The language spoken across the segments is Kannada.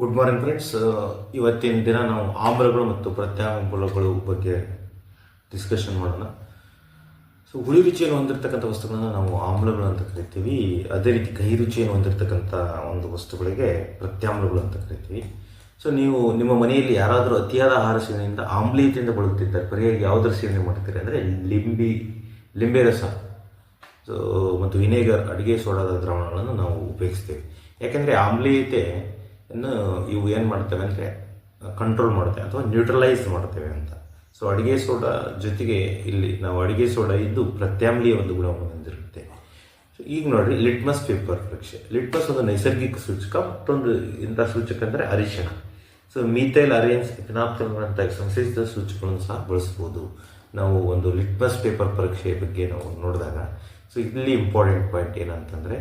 ಗುಡ್ ಮಾರ್ನಿಂಗ್ ಫ್ರೆಂಡ್ಸ್ ಇವತ್ತಿನ ದಿನ ನಾವು ಆಮ್ಲಗಳು ಮತ್ತು ಪ್ರತ್ಯಾಮ್ಲಗಳು ಬಗ್ಗೆ ಡಿಸ್ಕಷನ್ ಮಾಡೋಣ. ಸೊ ಹುಳಿ ರುಚಿಯನ್ನು ಹೊಂದಿರತಕ್ಕಂಥ ವಸ್ತುಗಳನ್ನು ನಾವು ಆಮ್ಲಗಳು ಅಂತ ಕರಿತೀವಿ. ಅದೇ ರೀತಿ ಕಹಿ ರುಚಿಯನ್ನು ಹೊಂದಿರತಕ್ಕಂಥ ಒಂದು ವಸ್ತುಗಳಿಗೆ ಪ್ರತ್ಯಾಮ್ಲಗಳು ಅಂತ ಕರಿತೀವಿ. ಸೊ ನೀವು ನಿಮ್ಮ ಮನೆಯಲ್ಲಿ ಯಾರಾದರೂ ಅತಿಯಾದ ಆಹಾರ ಸೇವನೆಯಿಂದ ಆಮ್ಲೀಯತೆಯಿಂದ ಬಳಲುತ್ತಿದ್ದಾರೆ. ಪರಿಯಾಗಿ ಯಾವುದರ ಸೇವನೆ ಮಾಡ್ತೀರಿ ಅಂದರೆ ಲಿಂಬಿ, ಲಿಂಬೆ ರಸ ಸೊ ಮತ್ತು ವಿನೇಗರ್, ಅಡುಗೆ ಸೋಡಾದ ದ್ರಾವಣಗಳನ್ನು ನಾವು ಉಪಯೋಗಿಸ್ತೇವೆ. ಯಾಕೆಂದರೆ ಆಮ್ಲೀಯತೆಯನ್ನು ಇವು ಏನು ಮಾಡ್ತೇವೆ ಅಂದರೆ ಕಂಟ್ರೋಲ್ ಮಾಡ್ತೇವೆ ಅಥವಾ ನ್ಯೂಟ್ರಲೈಸ್ ಮಾಡ್ತೇವೆ ಅಂತ. ಸೊ ಅಡುಗೆ ಸೋಡಾ ಜೊತೆಗೆ ಇಲ್ಲಿ ನಾವು ಅಡುಗೆ ಸೋಡಾ ಇದ್ದು ಪ್ರತ್ಯಾಮ್ಲಿಯ ಒಂದು ಗುಣವನ್ನು ಹೊಂದಿರುತ್ತೆ. ಸೊ ಈಗ ನೋಡಿರಿ ಲಿಟ್ಮಸ್ ಪೇಪರ್ ಪರೀಕ್ಷೆ. ಲಿಟ್ಮಸ್ ಒಂದು ನೈಸರ್ಗಿಕ ಸೂಚಕ, ಮತ್ತೊಂದು ಇಂಥ ಸೂಚಕ ಅಂದರೆ ಅರಿಶಿಣ. ಸೊ ಮೀಥೈಲ್ ಅರಿಯನ್ಸ್ ಫಿನಾಪ್ತಲ್ಗಳಂಥ ಸಂಶ್ಲೇಷಿತ ಸೂಚಕಗಳನ್ನು ಸಹ ಬಳಸ್ಬೋದು. ನಾವು ಒಂದು ಲಿಟ್ಮಸ್ ಪೇಪರ್ ಪರೀಕ್ಷೆಯ ಬಗ್ಗೆ ನಾವು ನೋಡಿದಾಗ. ಸೊ ಇಲ್ಲಿ ಇಂಪಾರ್ಟೆಂಟ್ ಪಾಯಿಂಟ್ ಏನಂತಂದರೆ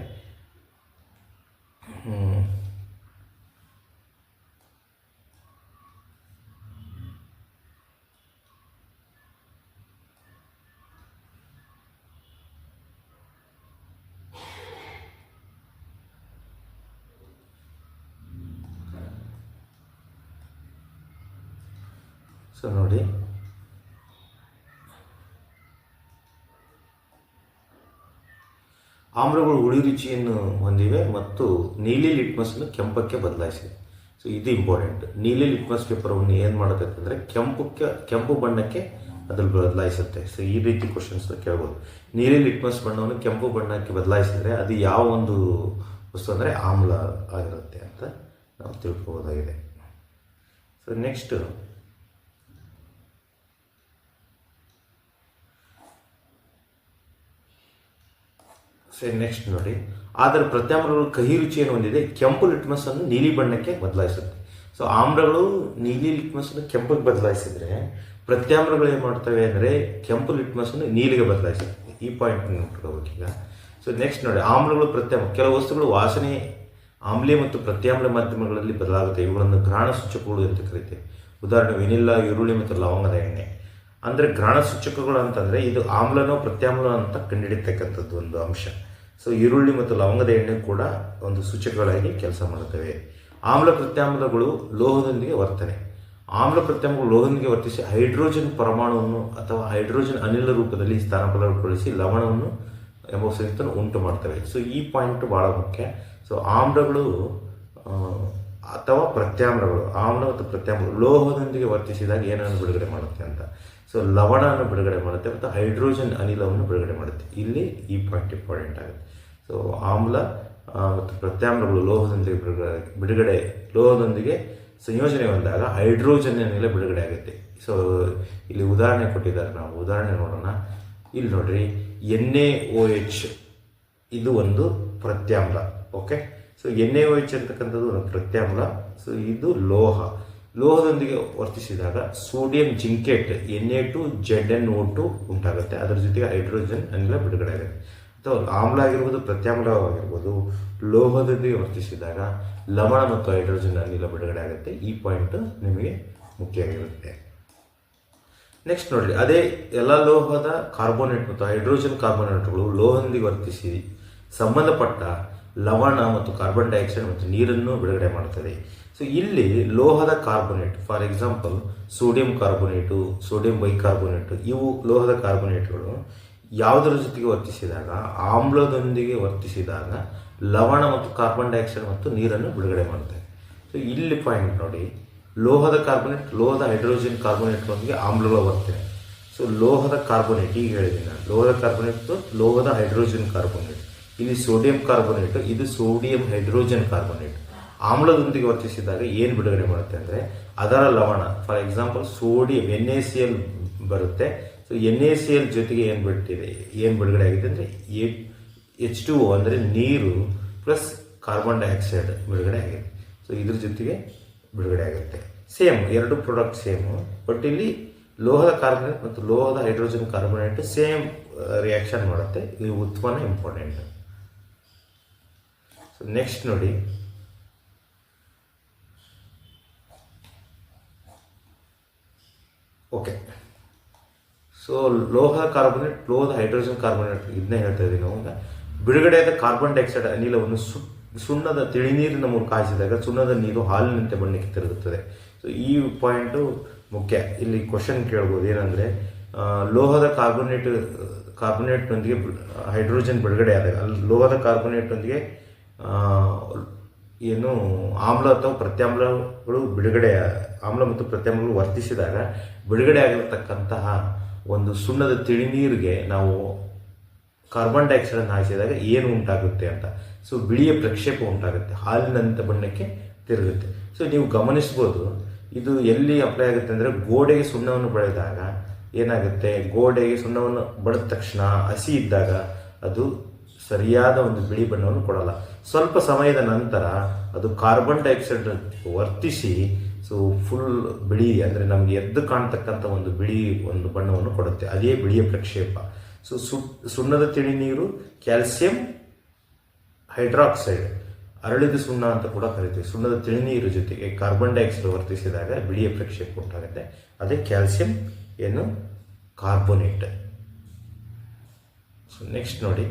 ಸೊ ನೋಡಿ. ಆಮ್ಲಗಳು ಹುಳಿ ರುಚಿಯನ್ನು ಹೊಂದಿವೆ ಮತ್ತು ನೀಲಿ ಲಿಟ್ಮಸ್ನ ಕೆಂಪಕ್ಕೆ ಬದಲಾಯಿಸಿದೆ ಸೊ ಇದು ಇಂಪಾರ್ಟೆಂಟ್ ನೀಲಿ ಲಿಟ್ಮಸ್ ಪೇಪರವನ್ನು ಏನು ಮಾಡುತ್ತೆ ಅಂದರೆ ಕೆಂಪಕ್ಕೆ, ಕೆಂಪು ಬಣ್ಣಕ್ಕೆ ಅದ್ರಲ್ಲಿ ಬದಲಾಯಿಸುತ್ತೆ. ಸೊ ಈ ರೀತಿ ಕ್ವಶನ್ಸ್ ಕೇಳ್ಬೋದು. ನೀಲಿ ಲಿಟ್ಮಸ್ ಬಣ್ಣವನ್ನು ಕೆಂಪು ಬಣ್ಣಕ್ಕೆ ಬದಲಾಯಿಸಿದರೆ ಅದು ಯಾವ ಒಂದು ವಸ್ತು ಅಂದರೆ ಆಮ್ಲ ಆಗಿರುತ್ತೆ ಅಂತ ನಾವು ತಿಳ್ಕೊಬೋದಾಗಿದೆ. ಸೊ ನೆಕ್ಸ್ಟ್ ಸರಿ ನೆಕ್ಸ್ಟ್ ನೋಡಿ. ಆದರೆ ಪ್ರತ್ಯಾಮ್ಲಗಳು ಕಹಿ ರುಚಿಯನ್ನು ಹೊಂದಿದೆ. ಕೆಂಪು ಲಿಟ್ಮಸ್ ಅನ್ನು ನೀಲಿ ಬಣ್ಣಕ್ಕೆ ಬದಲಾಯಿಸುತ್ತೆ. ಸೊ ಆಮ್ಲಗಳು ನೀಲಿ ಲಿಟ್ಮಸ್ ಅನ್ನು ಕೆಂಪಿಗೆ ಬದಲಾಯಿಸಿದ್ರೆ ಪ್ರತ್ಯಾಮ್ಲಗಳು ಏನು ಮಾಡ್ತವೆ ಅಂದರೆ ಕೆಂಪು ಲಿಟ್ಮಸ್ ಅನ್ನು ನೀಲಿಗೆ ಬದಲಾಯಿಸುತ್ತೆ. ಈ ಪಾಯಿಂಟ್ ನೋಡ್ಕೋಬೇಕು ಈಗ ಸೊ ನೆಕ್ಸ್ಟ್ ನೋಡಿ. ಆಮ್ಲಗಳು ಪ್ರತ್ಯಾಮ ಕೆಲವು ವಸ್ತುಗಳು ವಾಸನೆ ಆಮ್ಲೀಯ ಮತ್ತು ಪ್ರತ್ಯಾಮ್ಲ ಮಾಧ್ಯಮಗಳಲ್ಲಿ ಬದಲಾಗುತ್ತೆ. ಇವುಗಳನ್ನು ಗ್ರಹಣ ಸೂಚಕಗಳು ಅಂತ ಕರಿತೀವಿ ಉದಾಹರಣೆ, ವೆನಿಲ್ಲಾ, ಈರುಳ್ಳಿ ಮತ್ತು ಲವಂಗದ ಎಣ್ಣೆ. ಅಂದರೆ ಗ್ರಹಣ ಸೂಚಕಗಳು ಅಂತಂದರೆ ಇದು ಆಮ್ಲನೋ ಪ್ರತ್ಯಾಮ್ಲ ಅಂತ ಕಂಡುಹಿಡಿತಕ್ಕಂಥದ್ದು ಒಂದು ಅಂಶ. ಸೊ ಈರುಳ್ಳಿ ಮತ್ತು ಲವಂಗದ ಎಣ್ಣೆ ಕೂಡ ಒಂದು ಸೂಚಕಗಳಾಗಿ ಕೆಲಸ ಮಾಡುತ್ತವೆ. ಆಮ್ಲ ಪ್ರತ್ಯಾಮ್ಲಗಳು ಲೋಹದೊಂದಿಗೆ ವರ್ತನೆ. ಆಮ್ಲ ಪ್ರತ್ಯಾಮ್ಲಗಳು ಲೋಹದೊಂದಿಗೆ ವರ್ತಿಸಿ ಹೈಡ್ರೋಜನ್ ಪರಮಾಣುವನ್ನು ಅಥವಾ ಹೈಡ್ರೋಜನ್ ಅನಿಲ ರೂಪದಲ್ಲಿ ಸ್ಥಾನಪಲ್ಲಗೊಳಿಸಿ ಲವಣವನ್ನು ಎಂಬ ಸಂಯುಕ್ತವನ್ನು ಉಂಟು ಮಾಡ್ತವೆ. ಸೊ ಈ ಪಾಯಿಂಟ್ ಭಾಳ ಮುಖ್ಯ. ಸೊ ಆಮ್ಲಗಳು ಅಥವಾ ಪ್ರತ್ಯಾಮ್ಲಗಳು ಆಮ್ಲ ಮತ್ತು ಪ್ರತ್ಯಾಮ್ಲ ಲೋಹದೊಂದಿಗೆ ವರ್ತಿಸಿದಾಗ ಏನನ್ನು ಬಿಡುಗಡೆ ಮಾಡುತ್ತೆ ಅಂತ. ಸೊ ಲವಣವನ್ನು ಬಿಡುಗಡೆ ಮಾಡುತ್ತೆ ಮತ್ತು ಹೈಡ್ರೋಜನ್ ಅನಿಲವನ್ನು ಬಿಡುಗಡೆ ಮಾಡುತ್ತೆ. ಇಲ್ಲಿ ಈ ಪಾಯಿಂಟ್ ಇಂಪಾರ್ಟೆಂಟ್ ಆಗುತ್ತೆ. ಸೊ ಆಮ್ಲ ಮತ್ತು ಪ್ರತ್ಯಾಮ್ಲಗಳು ಲೋಹದೊಂದಿಗೆ ಬಿಡುಗಡೆ ಬಿಡುಗಡೆ, ಲೋಹದೊಂದಿಗೆ ಸಂಯೋಜನೆ ಹೊಂದಾಗ ಹೈಡ್ರೋಜನ್ ಅನಿಲ ಬಿಡುಗಡೆ ಆಗುತ್ತೆ. ಸೊ ಇಲ್ಲಿ ಉದಾಹರಣೆ ಕೊಟ್ಟಿದ್ದಾರೆ. ನಾವು ಉದಾಹರಣೆ ನೋಡೋಣ. ಇಲ್ಲಿ ನೋಡ್ರಿ, ಎನ್ ಎ ಓ ಎಚ್ ಇದು ಒಂದು ಪ್ರತ್ಯಾಮ್ಲ okay so N A O H ಅಂತಕ್ಕಂಥದ್ದು ಒಂದು ಪ್ರತ್ಯಾಮ್ಲ ಸೊ ಇದು ಲೋಹ. ಲೋಹದೊಂದಿಗೆ ವರ್ತಿಸಿದಾಗ sodium zincate, N A two, Z N O two ಉಂಟಾಗುತ್ತೆ. ಅದರ ಜೊತೆಗೆ ಹೈಡ್ರೋಜನ್ ಅನಿಲ ಬಿಡುಗಡೆ ಆಗುತ್ತೆ. ಅಥವಾ ಆಮ್ಲ ಆಗಿರ್ಬೋದು, ಪ್ರತ್ಯಾಮ್ಲವಾಗಿರ್ಬೋದು, ಲೋಹದೊಂದಿಗೆ ವರ್ತಿಸಿದಾಗ ಲವಣ ಮತ್ತು ಹೈಡ್ರೋಜನ್ ಅನಿಲ ಬಿಡುಗಡೆ ಆಗುತ್ತೆ. ಈ ಪಾಯಿಂಟ್ ನಿಮಗೆ ಮುಖ್ಯ ಆಗಿರುತ್ತೆ ನೆಕ್ಸ್ಟ್ ನೋಡಿ ಅದೇ ಎಲ್ಲ ಲೋಹದ ಕಾರ್ಬೋನೇಟ್ ಮತ್ತು ಹೈಡ್ರೋಜನ್ ಕಾರ್ಬೋನೇಟ್ಗಳು ಲೋಹದೊಂದಿಗೆ ವರ್ತಿಸಿ ಸಂಬಂಧಪಟ್ಟ ಲವಣ ಮತ್ತು ಕಾರ್ಬನ್ ಡೈಆಕ್ಸೈಡ್ ಮತ್ತು ನೀರನ್ನು ಬಿಡುಗಡೆ ಮಾಡುತ್ತದೆ. ಸೊ ಇಲ್ಲಿ ಲೋಹದ carbonate for example sodium carbonate sodium bicarbonate ಇವು ಲೋಹದ ಕಾರ್ಬೋನೇಟ್ಗಳು ಯಾವುದರ ಜೊತೆಗೆ ವರ್ತಿಸಿದಾಗ? ಆಮ್ಲದೊಂದಿಗೆ ವರ್ತಿಸಿದಾಗ ಲವಣ ಮತ್ತು ಕಾರ್ಬನ್ ಡೈಆಕ್ಸೈಡ್ ಮತ್ತು ನೀರನ್ನು ಬಿಡುಗಡೆ ಮಾಡುತ್ತೆ. ಸೊ ಇಲ್ಲಿ ಪಾಯಿಂಟ್ ನೋಡಿ. ಲೋಹದ ಕಾರ್ಬೋನೇಟ್ ಲೋಹದ ಹೈಡ್ರೋಜನ್ ಕಾರ್ಬೋನೇಟ್ಗಳೊಂದಿಗೆ ಆಮ್ಲಗಳು ಬರುತ್ತೆ. ಸೊ ಲೋಹದ ಕಾರ್ಬೋನೇಟ್ ಈಗ ಹೇಳಿದ್ದೀನಿ ನಾನು. ಲೋಹದ ಕಾರ್ಬೋನೇಟ್ ಲೋಹದ ಹೈಡ್ರೋಜನ್ ಕಾರ್ಬೋನೇಟ್ ಇಲ್ಲಿ ಸೋಡಿಯಂ ಕಾರ್ಬೋನೇಟ್ ಇದು ಸೋಡಿಯಂ ಹೈಡ್ರೋಜನ್ ಕಾರ್ಬೋನೇಟ್ ಆಮ್ಲದೊಂದಿಗೆ ವರ್ತಿಸಿದಾಗ ಏನು ಬಿಡುಗಡೆ ಮಾಡುತ್ತೆ ಅಂದರೆ ಅದರ ಲವಣ for example sodium N A C L ಬರುತ್ತೆ. So N A C L ಜೊತೆಗೆ ಏನು ಬಿಟ್ಟಿದೆ? ಏನು ಬಿಡುಗಡೆ ಆಗಿದೆ ಅಂದರೆ ಎಚ್ ಟು ಅಂದರೆ ನೀರು ಪ್ಲಸ್ ಕಾರ್ಬನ್ ಡೈಆಕ್ಸೈಡ್ ಬಿಡುಗಡೆ ಆಗಿದೆ. ಸೊ ಇದ್ರ ಜೊತೆಗೆ ಬಿಡುಗಡೆ ಆಗುತ್ತೆ. ಸೇಮ್ ಎರಡು ಪ್ರಾಡಕ್ಟ್ ಸೇಮು ಬಟ್ ಇಲ್ಲಿ ಲೋಹದ ಕಾರ್ಬನೇಟ್ ಮತ್ತು ಲೋಹದ ಹೈಡ್ರೋಜನ್ ಕಾರ್ಬನೇಟ್ ಸೇಮ್ ರಿಯಾಕ್ಷನ್ ಮಾಡುತ್ತೆ. ಇದು ಉತ್ಪನ್ನ ಇಂಪಾರ್ಟೆಂಟ್ ಸೊ ನೆಕ್ಸ್ಟ್ ನೋಡಿ. ಓಕೆ ಸೊ ಲೋಹ ಕಾರ್ಬೊನೇಟ್ ಲೋಹದ ಹೈಡ್ರೋಜನ್ ಕಾರ್ಬೊನೇಟ್ ಇದನ್ನೇ ಹೇಳ್ತಾ ಇದ್ದೀವಿ ನಾವು ಈಗ. ಬಿಡುಗಡೆಯಾದ ಕಾರ್ಬನ್ ಡೈಆಕ್ಸೈಡ್ ಅನಿಲವನ್ನು ಸು, ಸುಣ್ಣದ ತಿಳಿನೀರಿನ ಮೂಲಕ ಕಾಯಿಸಿದಾಗ ಸುಣ್ಣದ ನೀರು ಹಾಲಿನಂತೆ ಬಣ್ಣಕ್ಕೆ ತಿರುಗುತ್ತದೆ. ಸೊ ಈ ಪಾಯಿಂಟು ಮುಖ್ಯ. ಇಲ್ಲಿ ಕ್ವಶನ್ ಕೇಳ್ಬೋದು ಏನಂದರೆ ಲೋಹದ ಕಾರ್ಬೋನೇಟ್ ಕಾರ್ಬೊನೇಟ್ನೊಂದಿಗೆ ಹೈಡ್ರೋಜನ್ ಬಿಡುಗಡೆ ಆದಾಗ ಅಲ್ಲಿ ಲೋಹದ ಕಾರ್ಬೊನೇಟ್ನೊಂದಿಗೆ ಏನು ಆಮ್ಲ ಅಥವಾ ಪ್ರತ್ಯಾಮ್ಲಗಳು ಬಿಡುಗಡೆ ಆಮ್ಲ ಮತ್ತು ಪ್ರತ್ಯಾಮ್ಲಗಳು ವರ್ತಿಸಿದಾಗ ಬಿಡುಗಡೆ ಆಗಿರತಕ್ಕಂತಹ ಒಂದು ಸುಣ್ಣದ ತಿಳಿನೀರಿಗೆ ನಾವು ಕಾರ್ಬನ್ ಡೈಆಕ್ಸೈಡನ್ನು ಹಾಯಿಸಿದಾಗ ಏನು ಉಂಟಾಗುತ್ತೆ ಅಂತ. ಸೊ ಬಿಳಿಯ ಪ್ರಕ್ಷೇಪ ಉಂಟಾಗುತ್ತೆ. ಹಾಲಿನಂಥ ಬಣ್ಣಕ್ಕೆ ತಿರುಗುತ್ತೆ. ಸೊ ನೀವು ಗಮನಿಸ್ಬೋದು, ಇದು ಎಲ್ಲಿ ಅಪ್ಲೈ ಆಗುತ್ತೆ ಅಂದರೆ ಗೋಡೆಗೆ ಸುಣ್ಣವನ್ನು ಬಳೆದಾಗ ಏನಾಗುತ್ತೆ? ಗೋಡೆಗೆ ಸುಣ್ಣವನ್ನು ಬಡಿದ ತಕ್ಷಣ ಹಸಿ ಇದ್ದಾಗ ಅದು ಸರಿಯಾದ ಒಂದು ಬಿಳಿ ಬಣ್ಣವನ್ನು ಕೊಡಲ್ಲ. ಸ್ವಲ್ಪ ಸಮಯದ ನಂತರ ಅದು ಕಾರ್ಬನ್ ಡೈಆಕ್ಸೈಡ್ ವರ್ತಿಸಿ ಸೊ ಫುಲ್ ಬಿಳಿ ಅಂದರೆ ನಮಗೆ ಎದ್ದು ಕಾಣ್ತಕ್ಕಂಥ ಒಂದು ಬಿಳಿ ಒಂದು ಬಣ್ಣವನ್ನು ಕೊಡುತ್ತೆ. ಅದೇ ಬಿಳಿಯ ಪ್ರಕ್ಷೇಪ. ಸೊ, ಸುಣ್ಣದ ತಿಳಿ ನೀರು, ಕ್ಯಾಲ್ಸಿಯಂ ಹೈಡ್ರಾಕ್ಸೈಡ್, ಅರಳಿದ ಸುಣ್ಣ ಅಂತ ಕೂಡ ಕರಿತೀವಿ. ಸುಣ್ಣದ ತಿಳಿನೀರು ಜೊತೆಗೆ ಕಾರ್ಬನ್ ಡೈಆಕ್ಸೈಡ್ ವರ್ತಿಸಿದಾಗ ಬಿಳಿಯ ಪ್ರಕ್ಷೇಪ ಉಂಟಾಗುತ್ತೆ. ಅದೇ ಕ್ಯಾಲ್ಸಿಯಂ ಏನು? ಕಾರ್ಬೋನೇಟ್. ಸೊ ನೆಕ್ಸ್ಟ್ ನೋಡಿ.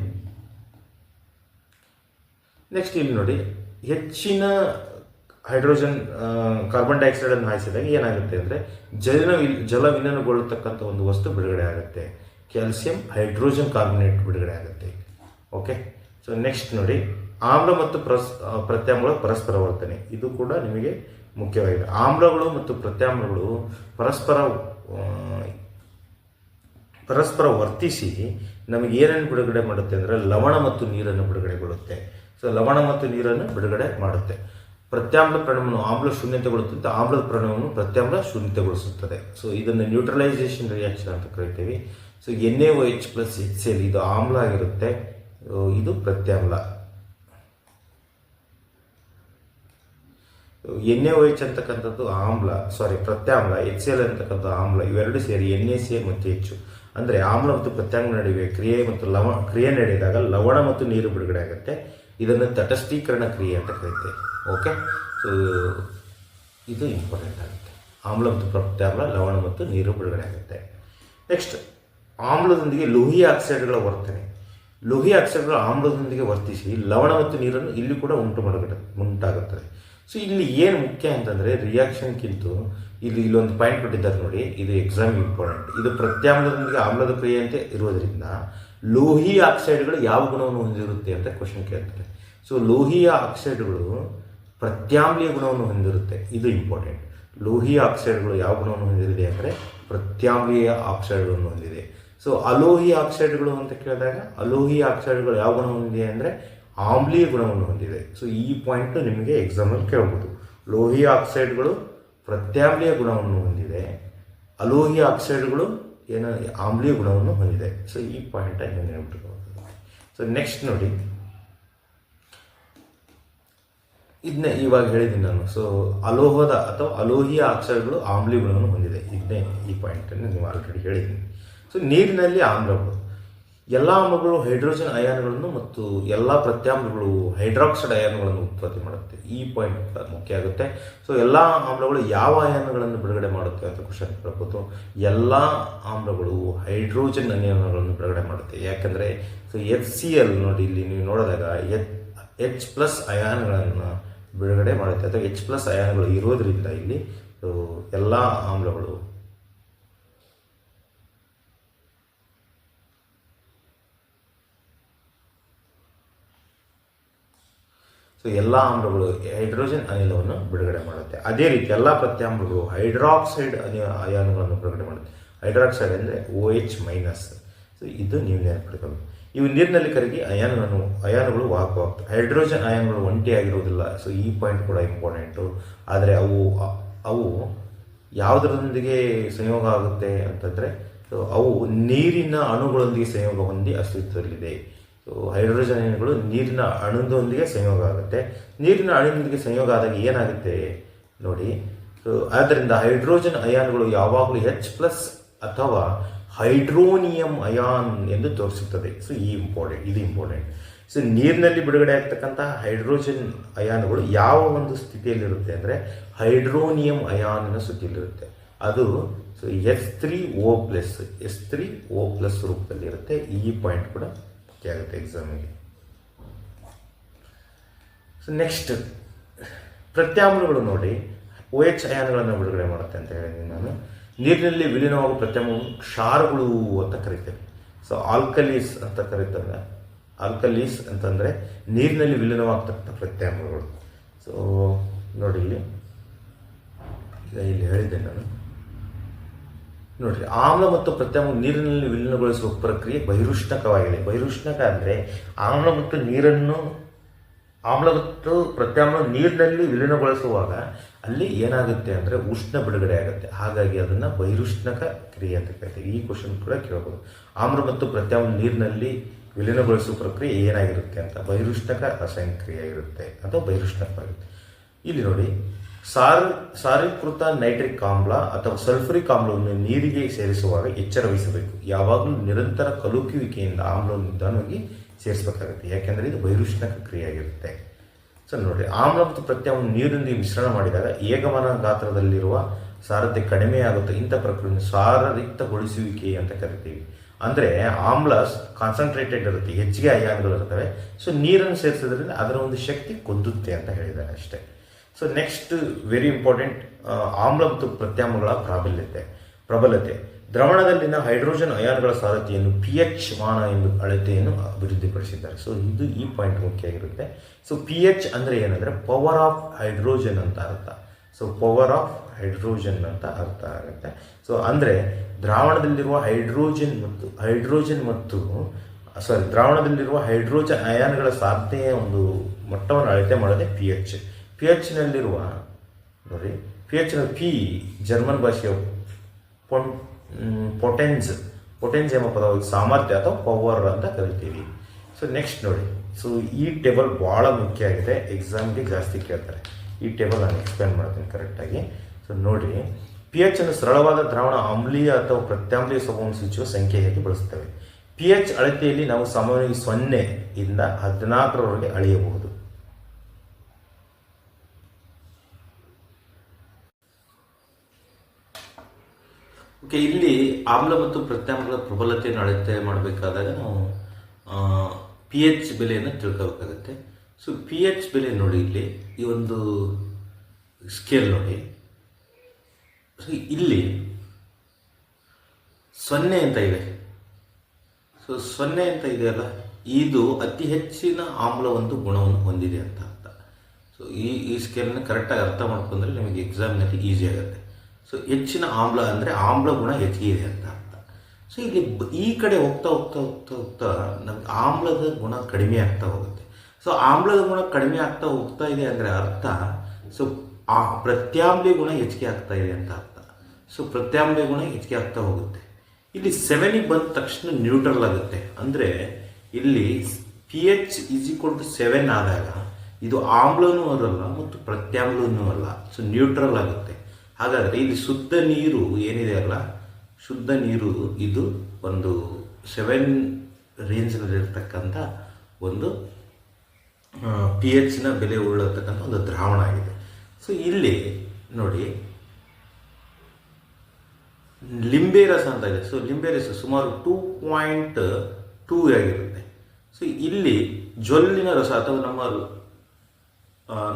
ನೆಕ್ಸ್ಟ್ ಇಲ್ಲಿ ನೋಡಿ, ಹೆಚ್ಚಿನ ಹೈಡ್ರೋಜನ್ ಕಾರ್ಬನ್ ಡೈಆಕ್ಸೈಡನ್ನು ಹಾಯಿಸಿದಾಗ ಏನಾಗುತ್ತೆ ಅಂದರೆ ಜಲ ಜಲ ವಿಲೀನಗೊಳ್ಳತಕ್ಕಂಥ ಒಂದು ವಸ್ತು ಬಿಡುಗಡೆ ಆಗುತ್ತೆ. ಕ್ಯಾಲ್ಸಿಯಂ ಹೈಡ್ರೋಜನ್ ಕಾರ್ಬನೇಟ್ ಬಿಡುಗಡೆ ಆಗುತ್ತೆ. ಓಕೆ ಸೊ ನೆಕ್ಸ್ಟ್ ನೋಡಿ, ಆಮ್ಲ ಮತ್ತು ಪ್ರಸ್ ಪ್ರತ್ಯಾಮ್ಲ ಪರಸ್ಪರ ವರ್ತನೆ. ಇದು ಕೂಡ ನಿಮಗೆ ಮುಖ್ಯವಾಗಿದೆ. ಆಮ್ಲಗಳು ಮತ್ತು ಪ್ರತ್ಯಾಮ್ಲಗಳು ಪರಸ್ಪರ ಪರಸ್ಪರ ವರ್ತಿಸಿ ನಮಗೆ ಏನನ್ನು ಬಿಡುಗಡೆ ಮಾಡುತ್ತೆ ಅಂದರೆ ಲವಣ ಮತ್ತು ನೀರನ್ನು ಬಿಡುಗಡೆಗೊಳ್ಳುತ್ತೆ. ಸೊ ಲವಣ ಮತ್ತು ನೀರನ್ನು ಬಿಡುಗಡೆ ಮಾಡುತ್ತೆ. ಪ್ರತ್ಯಾಮ್ಲ ಪ್ರಣವನ್ನು ಆಮ್ಲ ಶೂನ್ಯತೆಗೊಳ್ಳುತ್ತೆ ಆಮ್ಲದ ಪ್ರಣವನ್ನು ಪ್ರತ್ಯಾಮ್ಲ ಶೂನ್ಯತೆಗೊಳಿಸುತ್ತದೆ. ಸೊ ಇದನ್ನು ನ್ಯೂಟ್ರಲೈಸೇಷನ್ ರಿಯಾಕ್ಷನ್ ಅಂತ ಕರಿತೀವಿ. So N A O H plus H L ಇದು ಆಮ್ಲ ಆಗಿರುತ್ತೆ. ಇದು ಪ್ರತ್ಯಾಮ್ಲ ಎನ್ ಎ ಎಚ್ ಅಂತಕ್ಕಂಥದ್ದು ಆಮ್ಲ ಸಾರಿ ಪ್ರತ್ಯಾಮ್ಲ ಎಚ್ ಎಲ್ ಅಂತಕ್ಕಂಥ ಆಮ್ಲ, ಇವೆರಡು ಸೇರಿ ಎನ್ ಎ ಸಿ ಎ ಮತ್ತು ಹೆಚ್ಚು ಅಂದರೆ ಆಮ್ಲ ಮತ್ತು ಪ್ರತ್ಯಾಮ್ಲ ನಡುವೆ ಕ್ರಿಯೆ ಮತ್ತು ಲವ, ಕ್ರಿಯೆ ನಡೆದಾಗ ಲವಣ ಮತ್ತು ನೀರು ಬಿಡುಗಡೆ ಆಗುತ್ತೆ. ಇದನ್ನು ತಟಸ್ಥೀಕರಣ ಕ್ರಿಯೆ ಅಂತ ಕರೀತೇವೆ. ಓಕೆ? ಸೊ ಇದು ಇಂಪಾರ್ಟೆಂಟ್ ಆಗುತ್ತೆ. ಆಮ್ಲ ಮತ್ತು ಪ್ರತ್ಯಾಮ್ಲ, ಲವಣ ಮತ್ತು ನೀರು ಬಿಡುಗಡೆ ಆಗುತ್ತೆ. ನೆಕ್ಸ್ಟ್ ಆಮ್ಲದೊಂದಿಗೆ ಲೋಹಿ ಆಕ್ಸೈಡ್ಗಳ ವರ್ತನೆ. ಲೋಹಿ ಆಕ್ಸೈಡ್ಗಳು ಆಮ್ಲದೊಂದಿಗೆ ವರ್ತಿಸಿ ಲವಣ ಮತ್ತು ನೀರನ್ನು ಇಲ್ಲಿ ಕೂಡ ಉಂಟು ಮಾಡಬೇಕು ಉಂಟಾಗುತ್ತದೆ. ಸೊ ಇಲ್ಲಿ ಏನು ಮುಖ್ಯ ಅಂತಂದರೆ ರಿಯಾಕ್ಷನ್ಗಿಂತ ಇಲ್ಲಿ ಇಲ್ಲೊಂದು ಪಾಯಿಂಟ್ ಕೊಟ್ಟಿದ್ದಾರೆ ನೋಡಿ. ಇದು ಎಕ್ಸಾಮ್ ಇಂಪಾರ್ಟೆಂಟ್ ಇದು ಪ್ರತ್ಯಾಮ್ಲದೊಂದಿಗೆ ಆಮ್ಲದ ಕ್ರಿಯೆಯಂತೆ ಇರೋದರಿಂದ ಲೋಹಿ ಆಕ್ಸೈಡ್ಗಳು ಯಾವ ಗುಣವನ್ನು ಹೊಂದಿರುತ್ತೆ ಅಂತ ಕ್ವಶನ್ ಕೇಳ್ತಾರೆ. ಸೊ ಲೋಹಿಯ ಆಕ್ಸೈಡ್ಗಳು ಪ್ರತ್ಯಾಮ್ಲೀಯ ಗುಣವನ್ನು ಹೊಂದಿರುತ್ತೆ. ಇದು ಇಂಪಾರ್ಟೆಂಟ್ ಲೋಹೀಯ ಆಕ್ಸೈಡ್ಗಳು ಯಾವ ಗುಣವನ್ನು ಹೊಂದಿದೆ ಅಂದರೆ ಪ್ರತ್ಯಾಮ್ಲೀಯ ಆಕ್ಸೈಡ್ಗಳನ್ನು ಹೊಂದಿದೆ. ಸೊ ಅಲೋಹಿ ಆಕ್ಸೈಡ್ಗಳು ಅಂತ ಕೇಳಿದಾಗ ಅಲೋಹಿ ಆಕ್ಸೈಡ್ಗಳು ಯಾವ ಗುಣ ಹೊಂದಿದೆ ಅಂದರೆ ಆಮ್ಲೀಯ ಗುಣವನ್ನು ಹೊಂದಿದೆ. ಸೊ ಈ ಪಾಯಿಂಟ್ ನಿಮಗೆ ಎಕ್ಸಾಮಲ್ಲಿ ಕೇಳ್ಬೋದು. ಲೋಹೀಯ ಆಕ್ಸೈಡ್ಗಳು ಪ್ರತ್ಯಾಮ್ಲೀಯ ಗುಣವನ್ನು ಹೊಂದಿದೆ. ಅಲೋಹಿ ಆಕ್ಸೈಡ್ಗಳು ಏನೋ ಆಮ್ಲೀಯ ಗುಣವನ್ನು ಹೊಂದಿದೆ. ಸೊ ಈ ಪಾಯಿಂಟ್ ಹೇಳ್ಬಿಟ್ಟು ಸೊ ನೆಕ್ಸ್ಟ್ ನೋಡಿ. ಇದನ್ನೇ ಇವಾಗ ಹೇಳಿದ್ದೀನಿ ನಾನು. ಸೊ ಅಲೋಹದ ಅಥವಾ ಅಲೋಹಿಯ ಆಕ್ಸೈಡ್ಗಳು ಗುಣವನ್ನು ಹೊಂದಿದೆ. ಇದನ್ನೇ ಈ ಪಾಯಿಂಟನ್ನು ನೀವು ಆಲ್ರೆಡಿ ಹೇಳಿದ್ದೀನಿ ಸೊ ನೀರಿನಲ್ಲಿ ಆಮ್ಲಗಳು. ಎಲ್ಲ ಆಮ್ಲಗಳು ಹೈಡ್ರೋಜನ್ ಅಯಾನುಗಳನ್ನು ಮತ್ತು ಎಲ್ಲ ಪ್ರತ್ಯಾಮ್ಲಗಳು ಹೈಡ್ರಾಕ್ಸೈಡ್ ಅಯಾನುಗಳನ್ನು ಉತ್ಪತ್ತಿ ಮಾಡುತ್ತೆ. ಈ ಪಾಯಿಂಟ್ ಮುಖ್ಯ ಆಗುತ್ತೆ. ಸೊ ಎಲ್ಲ ಆಮ್ಲಗಳು ಯಾವ ಅಯಾನುಗಳನ್ನು ಬಿಡುಗಡೆ ಮಾಡುತ್ತೆ ಅಂತ ಕ್ವಶನ್ ಕೇಳ್ಬೋದು ಎಲ್ಲ ಆಮ್ಲಗಳು ಹೈಡ್ರೋಜನ್ ಅಯಾನುಗಳನ್ನು ಬಿಡುಗಡೆ ಮಾಡುತ್ತೆ. ಯಾಕಂದರೆ ಸೊ ಎಫ್ ಸಿ ಎಲ್ ನೋಡಿ ಇಲ್ಲಿ ನೀವು ನೋಡಿದಾಗ ಎಚ್ ಎಚ್ ಪ್ಲಸ್ ಅಯಾನುಗಳನ್ನು ಬಿಡುಗಡೆ ಮಾಡುತ್ತೆ. ಅಥವಾ ಎಚ್ ಪ್ಲಸ್ ಅಯಾನುಗಳು ಇರೋದ್ರಿಂದ ಇಲ್ಲಿ ಎಲ್ಲ ಆಮ್ಲಗಳು ಸೊ ಎಲ್ಲ ಆಮ್ಲಗಳು ಹೈಡ್ರೋಜನ್ ಅನಿಲವನ್ನು ಬಿಡುಗಡೆ ಮಾಡುತ್ತೆ. ಅದೇ ರೀತಿ ಎಲ್ಲ ಪ್ರತ್ಯಾಮ್ಲಗಳು ಹೈಡ್ರಾಕ್ಸೈಡ್ ಅನಿ ಅಯಾನುಗಳನ್ನು ಬಿಡುಗಡೆ ಮಾಡುತ್ತೆ. ಹೈಡ್ರಾಕ್ಸೈಡ್ ಅಂದರೆ ಓ ಎಚ್ ಮೈನಸ್ ಸೊ ಇದು ನೀವು ನೆನಪಿಡ್ಕೊಳ್ಳಿ ಇವು ನೀರಿನಲ್ಲಿ ಕರಗಿ ಅಯಾನುಗಳನ್ನು, ಅಯಾನುಗಳು ವಾಹಕವಾಗ್ತವೆ. ಹೈಡ್ರೋಜನ್ ಅಯಾನುಗಳು ಒಂಟಿಯಾಗಿರುವುದಿಲ್ಲ. ಸೊ ಈ ಪಾಯಿಂಟ್ ಕೂಡ ಇಂಪಾರ್ಟೆಂಟು ಆದರೆ ಅವು ಅವು ಯಾವುದರೊಂದಿಗೆ ಸಂಯೋಗ ಆಗುತ್ತೆ ಅಂತಂದರೆ ಅವು ನೀರಿನ ಅಣುಗಳೊಂದಿಗೆ ಸಂಯೋಗ ಹೊಂದಿ ಅಸ್ತಿತ್ವದಲ್ಲಿದೆ. ಸೊ ಹೈಡ್ರೋಜನ್ ಅಯಾನುಗಳು ನೀರಿನ ಅಣುದೊಂದಿಗೆ ಸಂಯೋಗ ಆಗುತ್ತೆ. ನೀರಿನ ಅಣುವಿನೊಂದಿಗೆ ಸಂಯೋಗ ಆದಾಗ ಏನಾಗುತ್ತೆ ನೋಡಿ. ಸೊ ಆದ್ದರಿಂದ ಹೈಡ್ರೋಜನ್ ಅಯಾನುಗಳು ಯಾವಾಗಲೂ ಹೆಚ್ ಪ್ಲಸ್ ಅಥವಾ ಹೈಡ್ರೋನಿಯಂ ಅಯಾನ್ ಎಂದು ತೋರಿಸುತ್ತದೆ. ಸೊ ಈ ಇಂಪಾರ್ಟೆಂಟ್ ಇದು ಇಂಪಾರ್ಟೆಂಟ್ ಸೊ ನೀರಿನಲ್ಲಿ ಬಿಡುಗಡೆ ಆಗ್ತಕ್ಕಂತಹ ಹೈಡ್ರೋಜನ್ ಅಯಾನ್ಗಳು ಯಾವ ಒಂದು ಸ್ಥಿತಿಯಲ್ಲಿರುತ್ತೆ ಅಂದರೆ ಹೈಡ್ರೋನಿಯಂ ಅಯಾನಿನ ಸ್ಥಿತಿಯಲ್ಲಿರುತ್ತೆ. ಅದು so S three O plus S three O plus ರೂಪದಲ್ಲಿರುತ್ತೆ. ಈ ಪಾಯಿಂಟ್ ಕೂಡ ಮುಖ್ಯ ಆಗುತ್ತೆ ಎಕ್ಸಾಮಿಗೆ ಸೊ ನೆಕ್ಸ್ಟ್ ಪ್ರತ್ಯಾಮ್ಲಗಳು ನೋಡಿ. ಓ ಎಚ್ ಅಯಾನ್ಗಳನ್ನು ಬಿಡುಗಡೆ ಮಾಡುತ್ತೆ ಅಂತ ಹೇಳಿದ್ದೀನಿ ನಾನು. ನೀರಿನಲ್ಲಿ ವಿಲೀನವಾಗುವ ಪ್ರತ್ಯಾಮ್ಲಗಳು ಕ್ಷಾರಗಳು ಅಂತ ಕರಿತೇವೆ. ಸೊ ಆಲ್ಕಲೀಸ್ ಅಂತ ಕರೀತಾರೆ ಆಲ್ಕಲೀಸ್ ಅಂತಂದರೆ ನೀರಿನಲ್ಲಿ ವಿಲೀನವಾಗ್ತಕ್ಕಂಥ ಪ್ರತ್ಯಾಮಗಳು ಸೊ ನೋಡಿ ಇಲ್ಲಿ. ಈಗ ಇಲ್ಲಿ ಹೇಳಿದ್ದೆ ನಾನು. ನೋಡಿರಿ ಆಮ್ಲ ಮತ್ತು ಪ್ರತ್ಯಾಮ ನೀರಿನಲ್ಲಿ ವಿಲೀನಗೊಳಿಸುವ ಪ್ರಕ್ರಿಯೆ ಬಹಿರುಷ್ಣಕವಾಗಿದೆ. ಬಹಿರುಷ್ಣಕ ಅಂದರೆ ಆಮ್ಲ ಮತ್ತು ನೀರನ್ನು ಆಮ್ಲ ಮತ್ತು ಪ್ರತ್ಯಾಮ್ಲ ನೀರಿನಲ್ಲಿ ವಿಲೀನಗೊಳಿಸುವಾಗ ಅಲ್ಲಿ ಏನಾಗುತ್ತೆ ಅಂದರೆ ಉಷ್ಣ ಬಿಡುಗಡೆ ಆಗುತ್ತೆ. ಹಾಗಾಗಿ ಅದನ್ನು ಬಹಿರುಷ್ಣಕ ಕ್ರಿಯೆ ಅಂತ ಕರಿತೀವಿ. ಈ ಕ್ವಶನ್ ಕೂಡ ಕೇಳಬಹುದು ಆಮ್ಲ ಮತ್ತು ಪ್ರತ್ಯಾಮ್ಲ ನೀರಿನಲ್ಲಿ ವಿಲೀನಗೊಳಿಸುವ ಪ್ರಕ್ರಿಯೆ ಏನಾಗಿರುತ್ತೆ ಅಂತ. ಬಹಿರುಷ್ಣಕ ರಸಾಯನ ಕ್ರಿಯೆ ಆಗಿರುತ್ತೆ ಅಥವಾ ಬಹಿರುಷ್ಣಕವಾಗಿರುತ್ತೆ. ಇಲ್ಲಿ ನೋಡಿ ಸಾರ್, ಸಾರೀಕೃತ ನೈಟ್ರಿಕ್ ಆಮ್ಲ ಅಥವಾ ಸಲ್ಫರಿಕ್ ಆಮ್ಲವನ್ನು ನೀರಿಗೆ ಸೇರಿಸುವಾಗ ಎಚ್ಚರ ವಹಿಸಬೇಕು. ಯಾವಾಗಲೂ ನಿರಂತರ ಕಲುಕುವಿಕೆಯಿಂದ ಆಮ್ಲವನ್ನು ನಿಧಾನವಾಗಿ ಸೇರಿಸಬೇಕಾಗುತ್ತೆ. ಯಾಕೆಂದರೆ ಇದು ಬಹಿರುಷ್ಣಕ ಕ್ರಿಯೆ ಆಗಿರುತ್ತೆ ಸೊ ನೋಡಿ, ಆಮ್ಲ ಮತ್ತು ಪ್ರತ್ಯವನ್ನು ನೀರಿನೊಂದಿಗೆ ಮಿಶ್ರಣ ಮಾಡಿದಾಗ ಏಕಮನ ಗಾತ್ರದಲ್ಲಿರುವ ಸಾರತೆ ಕಡಿಮೆಯಾಗುತ್ತೆ ಇಂಥ ಪ್ರಕ್ರಿಯೆಯನ್ನು ಸಾರರಿಕ್ತಗೊಳಿಸುವಿಕೆ ಅಂತ ಕರಿತೀವಿ. ಅಂದರೆ ಆಮ್ಲ ಕಾನ್ಸಂಟ್ರೇಟೆಡ್ ಇರುತ್ತೆ, ಹೆಚ್ಚಿಗೆ ಅಯಾನ್ಗಳು ಇರ್ತವೆ ಸೊ ನೀರನ್ನು ಸೇರಿಸೋದ್ರಿಂದ ಅದರ ಒಂದು ಶಕ್ತಿ ಕುಂದುತ್ತೆ ಅಂತ ಹೇಳಿದ್ದಾರೆ ಅಷ್ಟೇ. ಸೊ ನೆಕ್ಸ್ಟ್ ವೆರಿ ಇಂಪಾರ್ಟೆಂಟ್ ಆಮ್ಲ ಮತ್ತು ಪ್ರತ್ಯಾಮ್ಲಗಳ ಪ್ರಾಬಲ್ಯತೆ, ಪ್ರಬಲತೆ. ದ್ರವಣದಲ್ಲಿನ ಹೈಡ್ರೋಜನ್ ಅಯಾನ್ಗಳ ಸಾರಥಿಯನ್ನು ಪಿ ಎಚ್ ಮಾನ ಎಂದು ಅಳತೆಯನ್ನು ಅಭಿವೃದ್ಧಿಪಡಿಸಿದ್ದಾರೆ. ಸೊ ಇದು ಈ ಪಾಯಿಂಟ್ ಮುಖ್ಯ ಆಗಿರುತ್ತೆ. ಸೊ ಪಿ ಎಚ್ ಅಂದರೆ ಏನಂದರೆ ಪವರ್ ಆಫ್ ಹೈಡ್ರೋಜನ್ ಅಂತ ಅರ್ಥ. ಸೊ ಪವರ್ ಆಫ್ ಹೈಡ್ರೋಜನ್ ಅಂತ ಅರ್ಥ ಆಗುತ್ತೆ. ಸೊ ಅಂದರೆ ದ್ರಾವಣದಲ್ಲಿರುವ ಹೈಡ್ರೋಜನ್ ಮತ್ತು ಹೈಡ್ರೋಜನ್ ಮತ್ತು ಸಾರಿ ದ್ರಾವಣದಲ್ಲಿರುವ ಹೈಡ್ರೋಜನ್ ಅಯಾನ್ಗಳ ಸಾಧ್ಯತೆಯ ಒಂದು ಮಟ್ಟವನ್ನು ಅಳತೆ ಮಾಡೋದೇ ಪಿ ಎಚ್ ಪಿ ಎಚ್ನಲ್ಲಿರುವ ನೋಡಿ ಪಿ ಎಚ್ನ ಪಿ ಜರ್ಮನ್ ಭಾಷೆಯ ಪೊನ್ ಪೊಟೆನ್ಸ್ ಪೊಟೆನ್ಸ್ ಎಂಬ ಪದವಾಗಿ ಸಾಮರ್ಥ್ಯ ಅಥವಾ ಪವರ್ ಅಂತ ಕರಿತೀವಿ. ಸೊ ನೆಕ್ಸ್ಟ್ ನೋಡಿ. ಸೊ ಈ ಟೇಬಲ್ ಭಾಳ ಮುಖ್ಯ ಆಗಿದೆ. ಎಕ್ಸಾಮ್ಗೆ ಜಾಸ್ತಿ ಕೇಳ್ತಾರೆ. ಈ ಟೇಬಲ್ ನಾನು ಎಕ್ಸ್ಪ್ಲೇನ್ ಮಾಡ್ತೀನಿ ಕರೆಕ್ಟಾಗಿ ಸೊ ನೋಡಿ ಪಿ ಎಚ್ ಅನ್ನು ಸರಳವಾದ ದ್ರಾವಣ ಆಮ್ಲೀಯ ಅಥವಾ ಪ್ರತ್ಯಾಮ್ಲೀಯ ಸ್ವಭಾವವನ್ನು ಸೂಚಿಸುವ ಸಂಖ್ಯೆಯಾಗಿ ಬಳಸ್ತೇವೆ ಪಿ ಎಚ್ ಅಳತೆಯಲ್ಲಿ ನಾವು ಸಾಮಾನ್ಯವಾಗಿ ಸೊನ್ನೆ ಇಂದ ಹದಿನಾಲ್ಕರವರೆಗೆ ಅಳೆಯಬಹುದು. ಇಲ್ಲಿ ಆಮ್ಲ ಮತ್ತು ಪ್ರತ್ಯಾಮ್ಲಗಳ ಪ್ರಬಲತೆಯನ್ನು ಅಳತೆ ಮಾಡಬೇಕಾದಾಗ ನಾವು ಪಿ ಎಚ್ ಬೆಲೆಯನ್ನು ತಿಳ್ಕೋಬೇಕಾಗುತ್ತೆ. ಸೊ ಪಿ ಎಚ್ ಬೆಲೆ ನೋಡಿ ಇಲ್ಲಿ, ಈ ಒಂದು ಸ್ಕೇಲ್ ನೋಡಿ. ಸೊ ಇಲ್ಲಿ ಸೊನ್ನೆ ಅಂತ ಇದೆ. ಸೊ ಸೊನ್ನೆ ಅಂತ ಇದೆಯಲ್ಲ ಇದು ಅತಿ ಹೆಚ್ಚಿನ ಆಮ್ಲ ಒಂದು ಗುಣವನ್ನು ಹೊಂದಿದೆ ಅಂತ ಅರ್ಥ. ಸೊ ಈ ಈ ಸ್ಕೇಲ್ನ ಕರೆಕ್ಟಾಗಿ ಅರ್ಥ ಮಾಡ್ಕೊಂಡ್ರೆ ನಿಮಗೆ ಎಕ್ಸಾಮ್ನಲ್ಲಿ ಈಸಿ ಆಗುತ್ತೆ. ಸೊ ಹೆಚ್ಚಿನ ಆಮ್ಲ ಅಂದರೆ ಆಮ್ಲ ಗುಣ ಹೆಚ್ಚಿಗೆ ಇದೆ ಅಂತ ಅರ್ಥ. ಸೊ ಇಲ್ಲಿ ಈ ಕಡೆ ಹೋಗ್ತಾ ಹೋಗ್ತಾ ಹೋಗ್ತಾ ಹೋಗ್ತಾ ನಮ್ಗೆ ಆಮ್ಲದ ಗುಣ ಕಡಿಮೆ ಆಗ್ತಾ ಹೋಗುತ್ತೆ. ಸೊ ಆಮ್ಲದ ಗುಣ ಕಡಿಮೆ ಆಗ್ತಾ ಹೋಗ್ತಾ ಇದೆ ಅಂದರೆ ಅರ್ಥ ಸೊ ಆ ಪ್ರತ್ಯಾಮ್ಲಿ ಗುಣ ಹೆಚ್ಚಿಗೆ ಆಗ್ತಾ ಇದೆ ಅಂತ ಅರ್ಥ. ಸೊ ಪ್ರತ್ಯಾಮ್ಲಿ ಗುಣ ಹೆಚ್ಚಿಗೆ ಆಗ್ತಾ ಹೋಗುತ್ತೆ. ಇಲ್ಲಿ ಸೆವೆನಿಗೆ ಬಂದ ತಕ್ಷಣ ನ್ಯೂಟ್ರಲ್ ಆಗುತ್ತೆ. ಅಂದರೆ ಇಲ್ಲಿ P H is equal to seven ಆದಾಗ ಇದು ಆಮ್ಲನೂ ಅಲ್ಲ ಮತ್ತು ಪ್ರತ್ಯಾಮ್ಲನೂ ಅಲ್ಲ. ಸೊ ನ್ಯೂಟ್ರಲ್ ಆಗುತ್ತೆ. ಹಾಗಾದರೆ ಇಲ್ಲಿ ಶುದ್ಧ ನೀರು ಏನಿದೆ ಅಲ್ಲ? ಶುದ್ಧ ನೀರು ಇದು ಒಂದು ಸೆವೆನ್ ರೇಂಜ್ನಲ್ಲಿರ್ತಕ್ಕಂಥ ಒಂದು ಪಿ ಎಚ್ನ ಬೆಲೆ ಉಳ್ಳತಕ್ಕಂಥ ಒಂದು ದ್ರಾವಣ ಆಗಿದೆ. ಸೊ ಇಲ್ಲಿ ನೋಡಿ, ಲಿಂಬೆ ರಸ ಅಂತ ಇದೆ. ಸೊ ಲಿಂಬೆ ರಸ ಸುಮಾರು ಟೂ ಪಾಯಿಂಟ್ ಟೂ ಆಗಿರುತ್ತೆ. ಸೊ ಇಲ್ಲಿ ಜೊಲ್ಲಿನ ರಸ ಅಥವಾ ನಮ್ಮ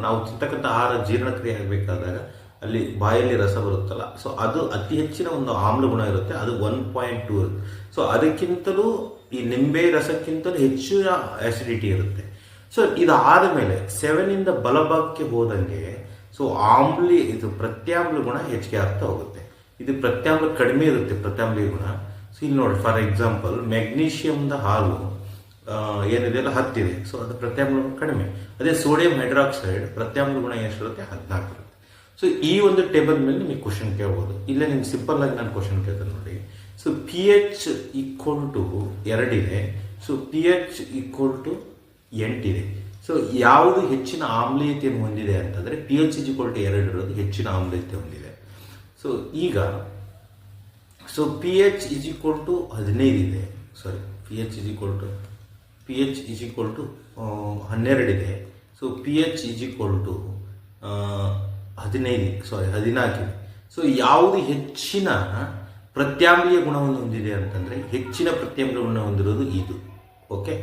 ನಾವು ತಿಂತಕ್ಕಂಥ ಆಹಾರ ಜೀರ್ಣಕ್ರಿಯೆ ಆಗಬೇಕಾದಾಗ ಅಲ್ಲಿ ಬಾಯಲ್ಲಿ ರಸ ಬರುತ್ತಲ್ಲ. ಸೊ ಅದು ಅತಿ ಹೆಚ್ಚಿನ ಒಂದು ಆಮ್ಲ ಗುಣ ಇರುತ್ತೆ. ಅದು ಒನ್ ಪಾಯಿಂಟ್ ಟೂ ಇರುತ್ತೆ. ಸೊ ಅದಕ್ಕಿಂತಲೂ ಈ ನಿಂಬೆ ರಸಕ್ಕಿಂತಲೂ ಹೆಚ್ಚು ಆಸಿಡಿಟಿ ಇರುತ್ತೆ. ಸೊ ಇದಾದ ಮೇಲೆ ಸೆವೆನಿಂದ ಬಲಭಾಗಕ್ಕೆ ಹೋದಂಗೆ ಸೊ ಆಮ್ಲಿ, ಇದು ಪ್ರತ್ಯಾಮ್ಲ ಗುಣ ಹೆಚ್ಚಿಗೆ ಆಗ್ತಾ ಹೋಗುತ್ತೆ. ಇದು ಪ್ರತ್ಯಾಮ್ಲ ಕಡಿಮೆ ಇರುತ್ತೆ ಪ್ರತ್ಯಾಮ್ಲ ಗುಣ. ಸೊ ಇಲ್ಲಿ ನೋಡಿ ಫಾರ್ ಎಕ್ಸಾಂಪಲ್ ಮೆಗ್ನೀಷಿಯಮ್ದ ಹಾಲು ಏನಿದೆ ಅಲ್ಲ ಹತ್ತಿದೆ. ಸೊ ಅದು ಪ್ರತ್ಯಾಮ್ಲ ಕಡಿಮೆ. ಅದೇ ಸೋಡಿಯಂ ಹೈಡ್ರಾಕ್ಸೈಡ್ ಪ್ರತ್ಯಾಮ್ಲ ಗುಣ ಎಷ್ಟಿರುತ್ತೆ? ಹದಿನಾಲ್ಕು ಸೊ ಈ ಒಂದು ಟೇಬಲ್ ಮೇಲೆ ನಿಮಗೆ ಕ್ವಶನ್ ಕೇಳ್ಬೋದು. ಇಲ್ಲೇ ನಿಮ್ಗೆ ಸಿಂಪಲ್ ಆಗಿ ನಾನು ಕ್ವಶನ್ ಕೇಳ್ತೇನೆ ನೋಡಿ. So P H equal to ಎರಡಿದೆ so P H equal to ಎಂಟಿದೆ so ಯಾವುದು ಹೆಚ್ಚಿನ ಆಮ್ಲೀಯತೆಯನ್ನು ಹೊಂದಿದೆ ಅಂತಂದರೆ P H is equal to ಎರಡು ಇರೋದು ಹೆಚ್ಚಿನ ಆಮ್ಲೀಯತೆ ಹೊಂದಿದೆ. ಸೊ ಈಗ so P H is equal to ಹದಿನೈದಿದೆ sorry P H is equal to P H is equal to ಹನ್ನೆರಡಿದೆ so P H is equal to ಹದಿನೈದು ಸಾರಿ ಹದಿನಾಲ್ಕು. ಸೊ ಯಾವುದು ಹೆಚ್ಚಿನ ಪ್ರತ್ಯಾಮ್ಲೀಯ ಗುಣವನ್ನು ಹೊಂದಿದೆ ಅಂತಂದರೆ ಹೆಚ್ಚಿನ ಪ್ರತ್ಯಾಮ್ಲ ಗುಣ ಹೊಂದಿರೋದು ಇದು. Okay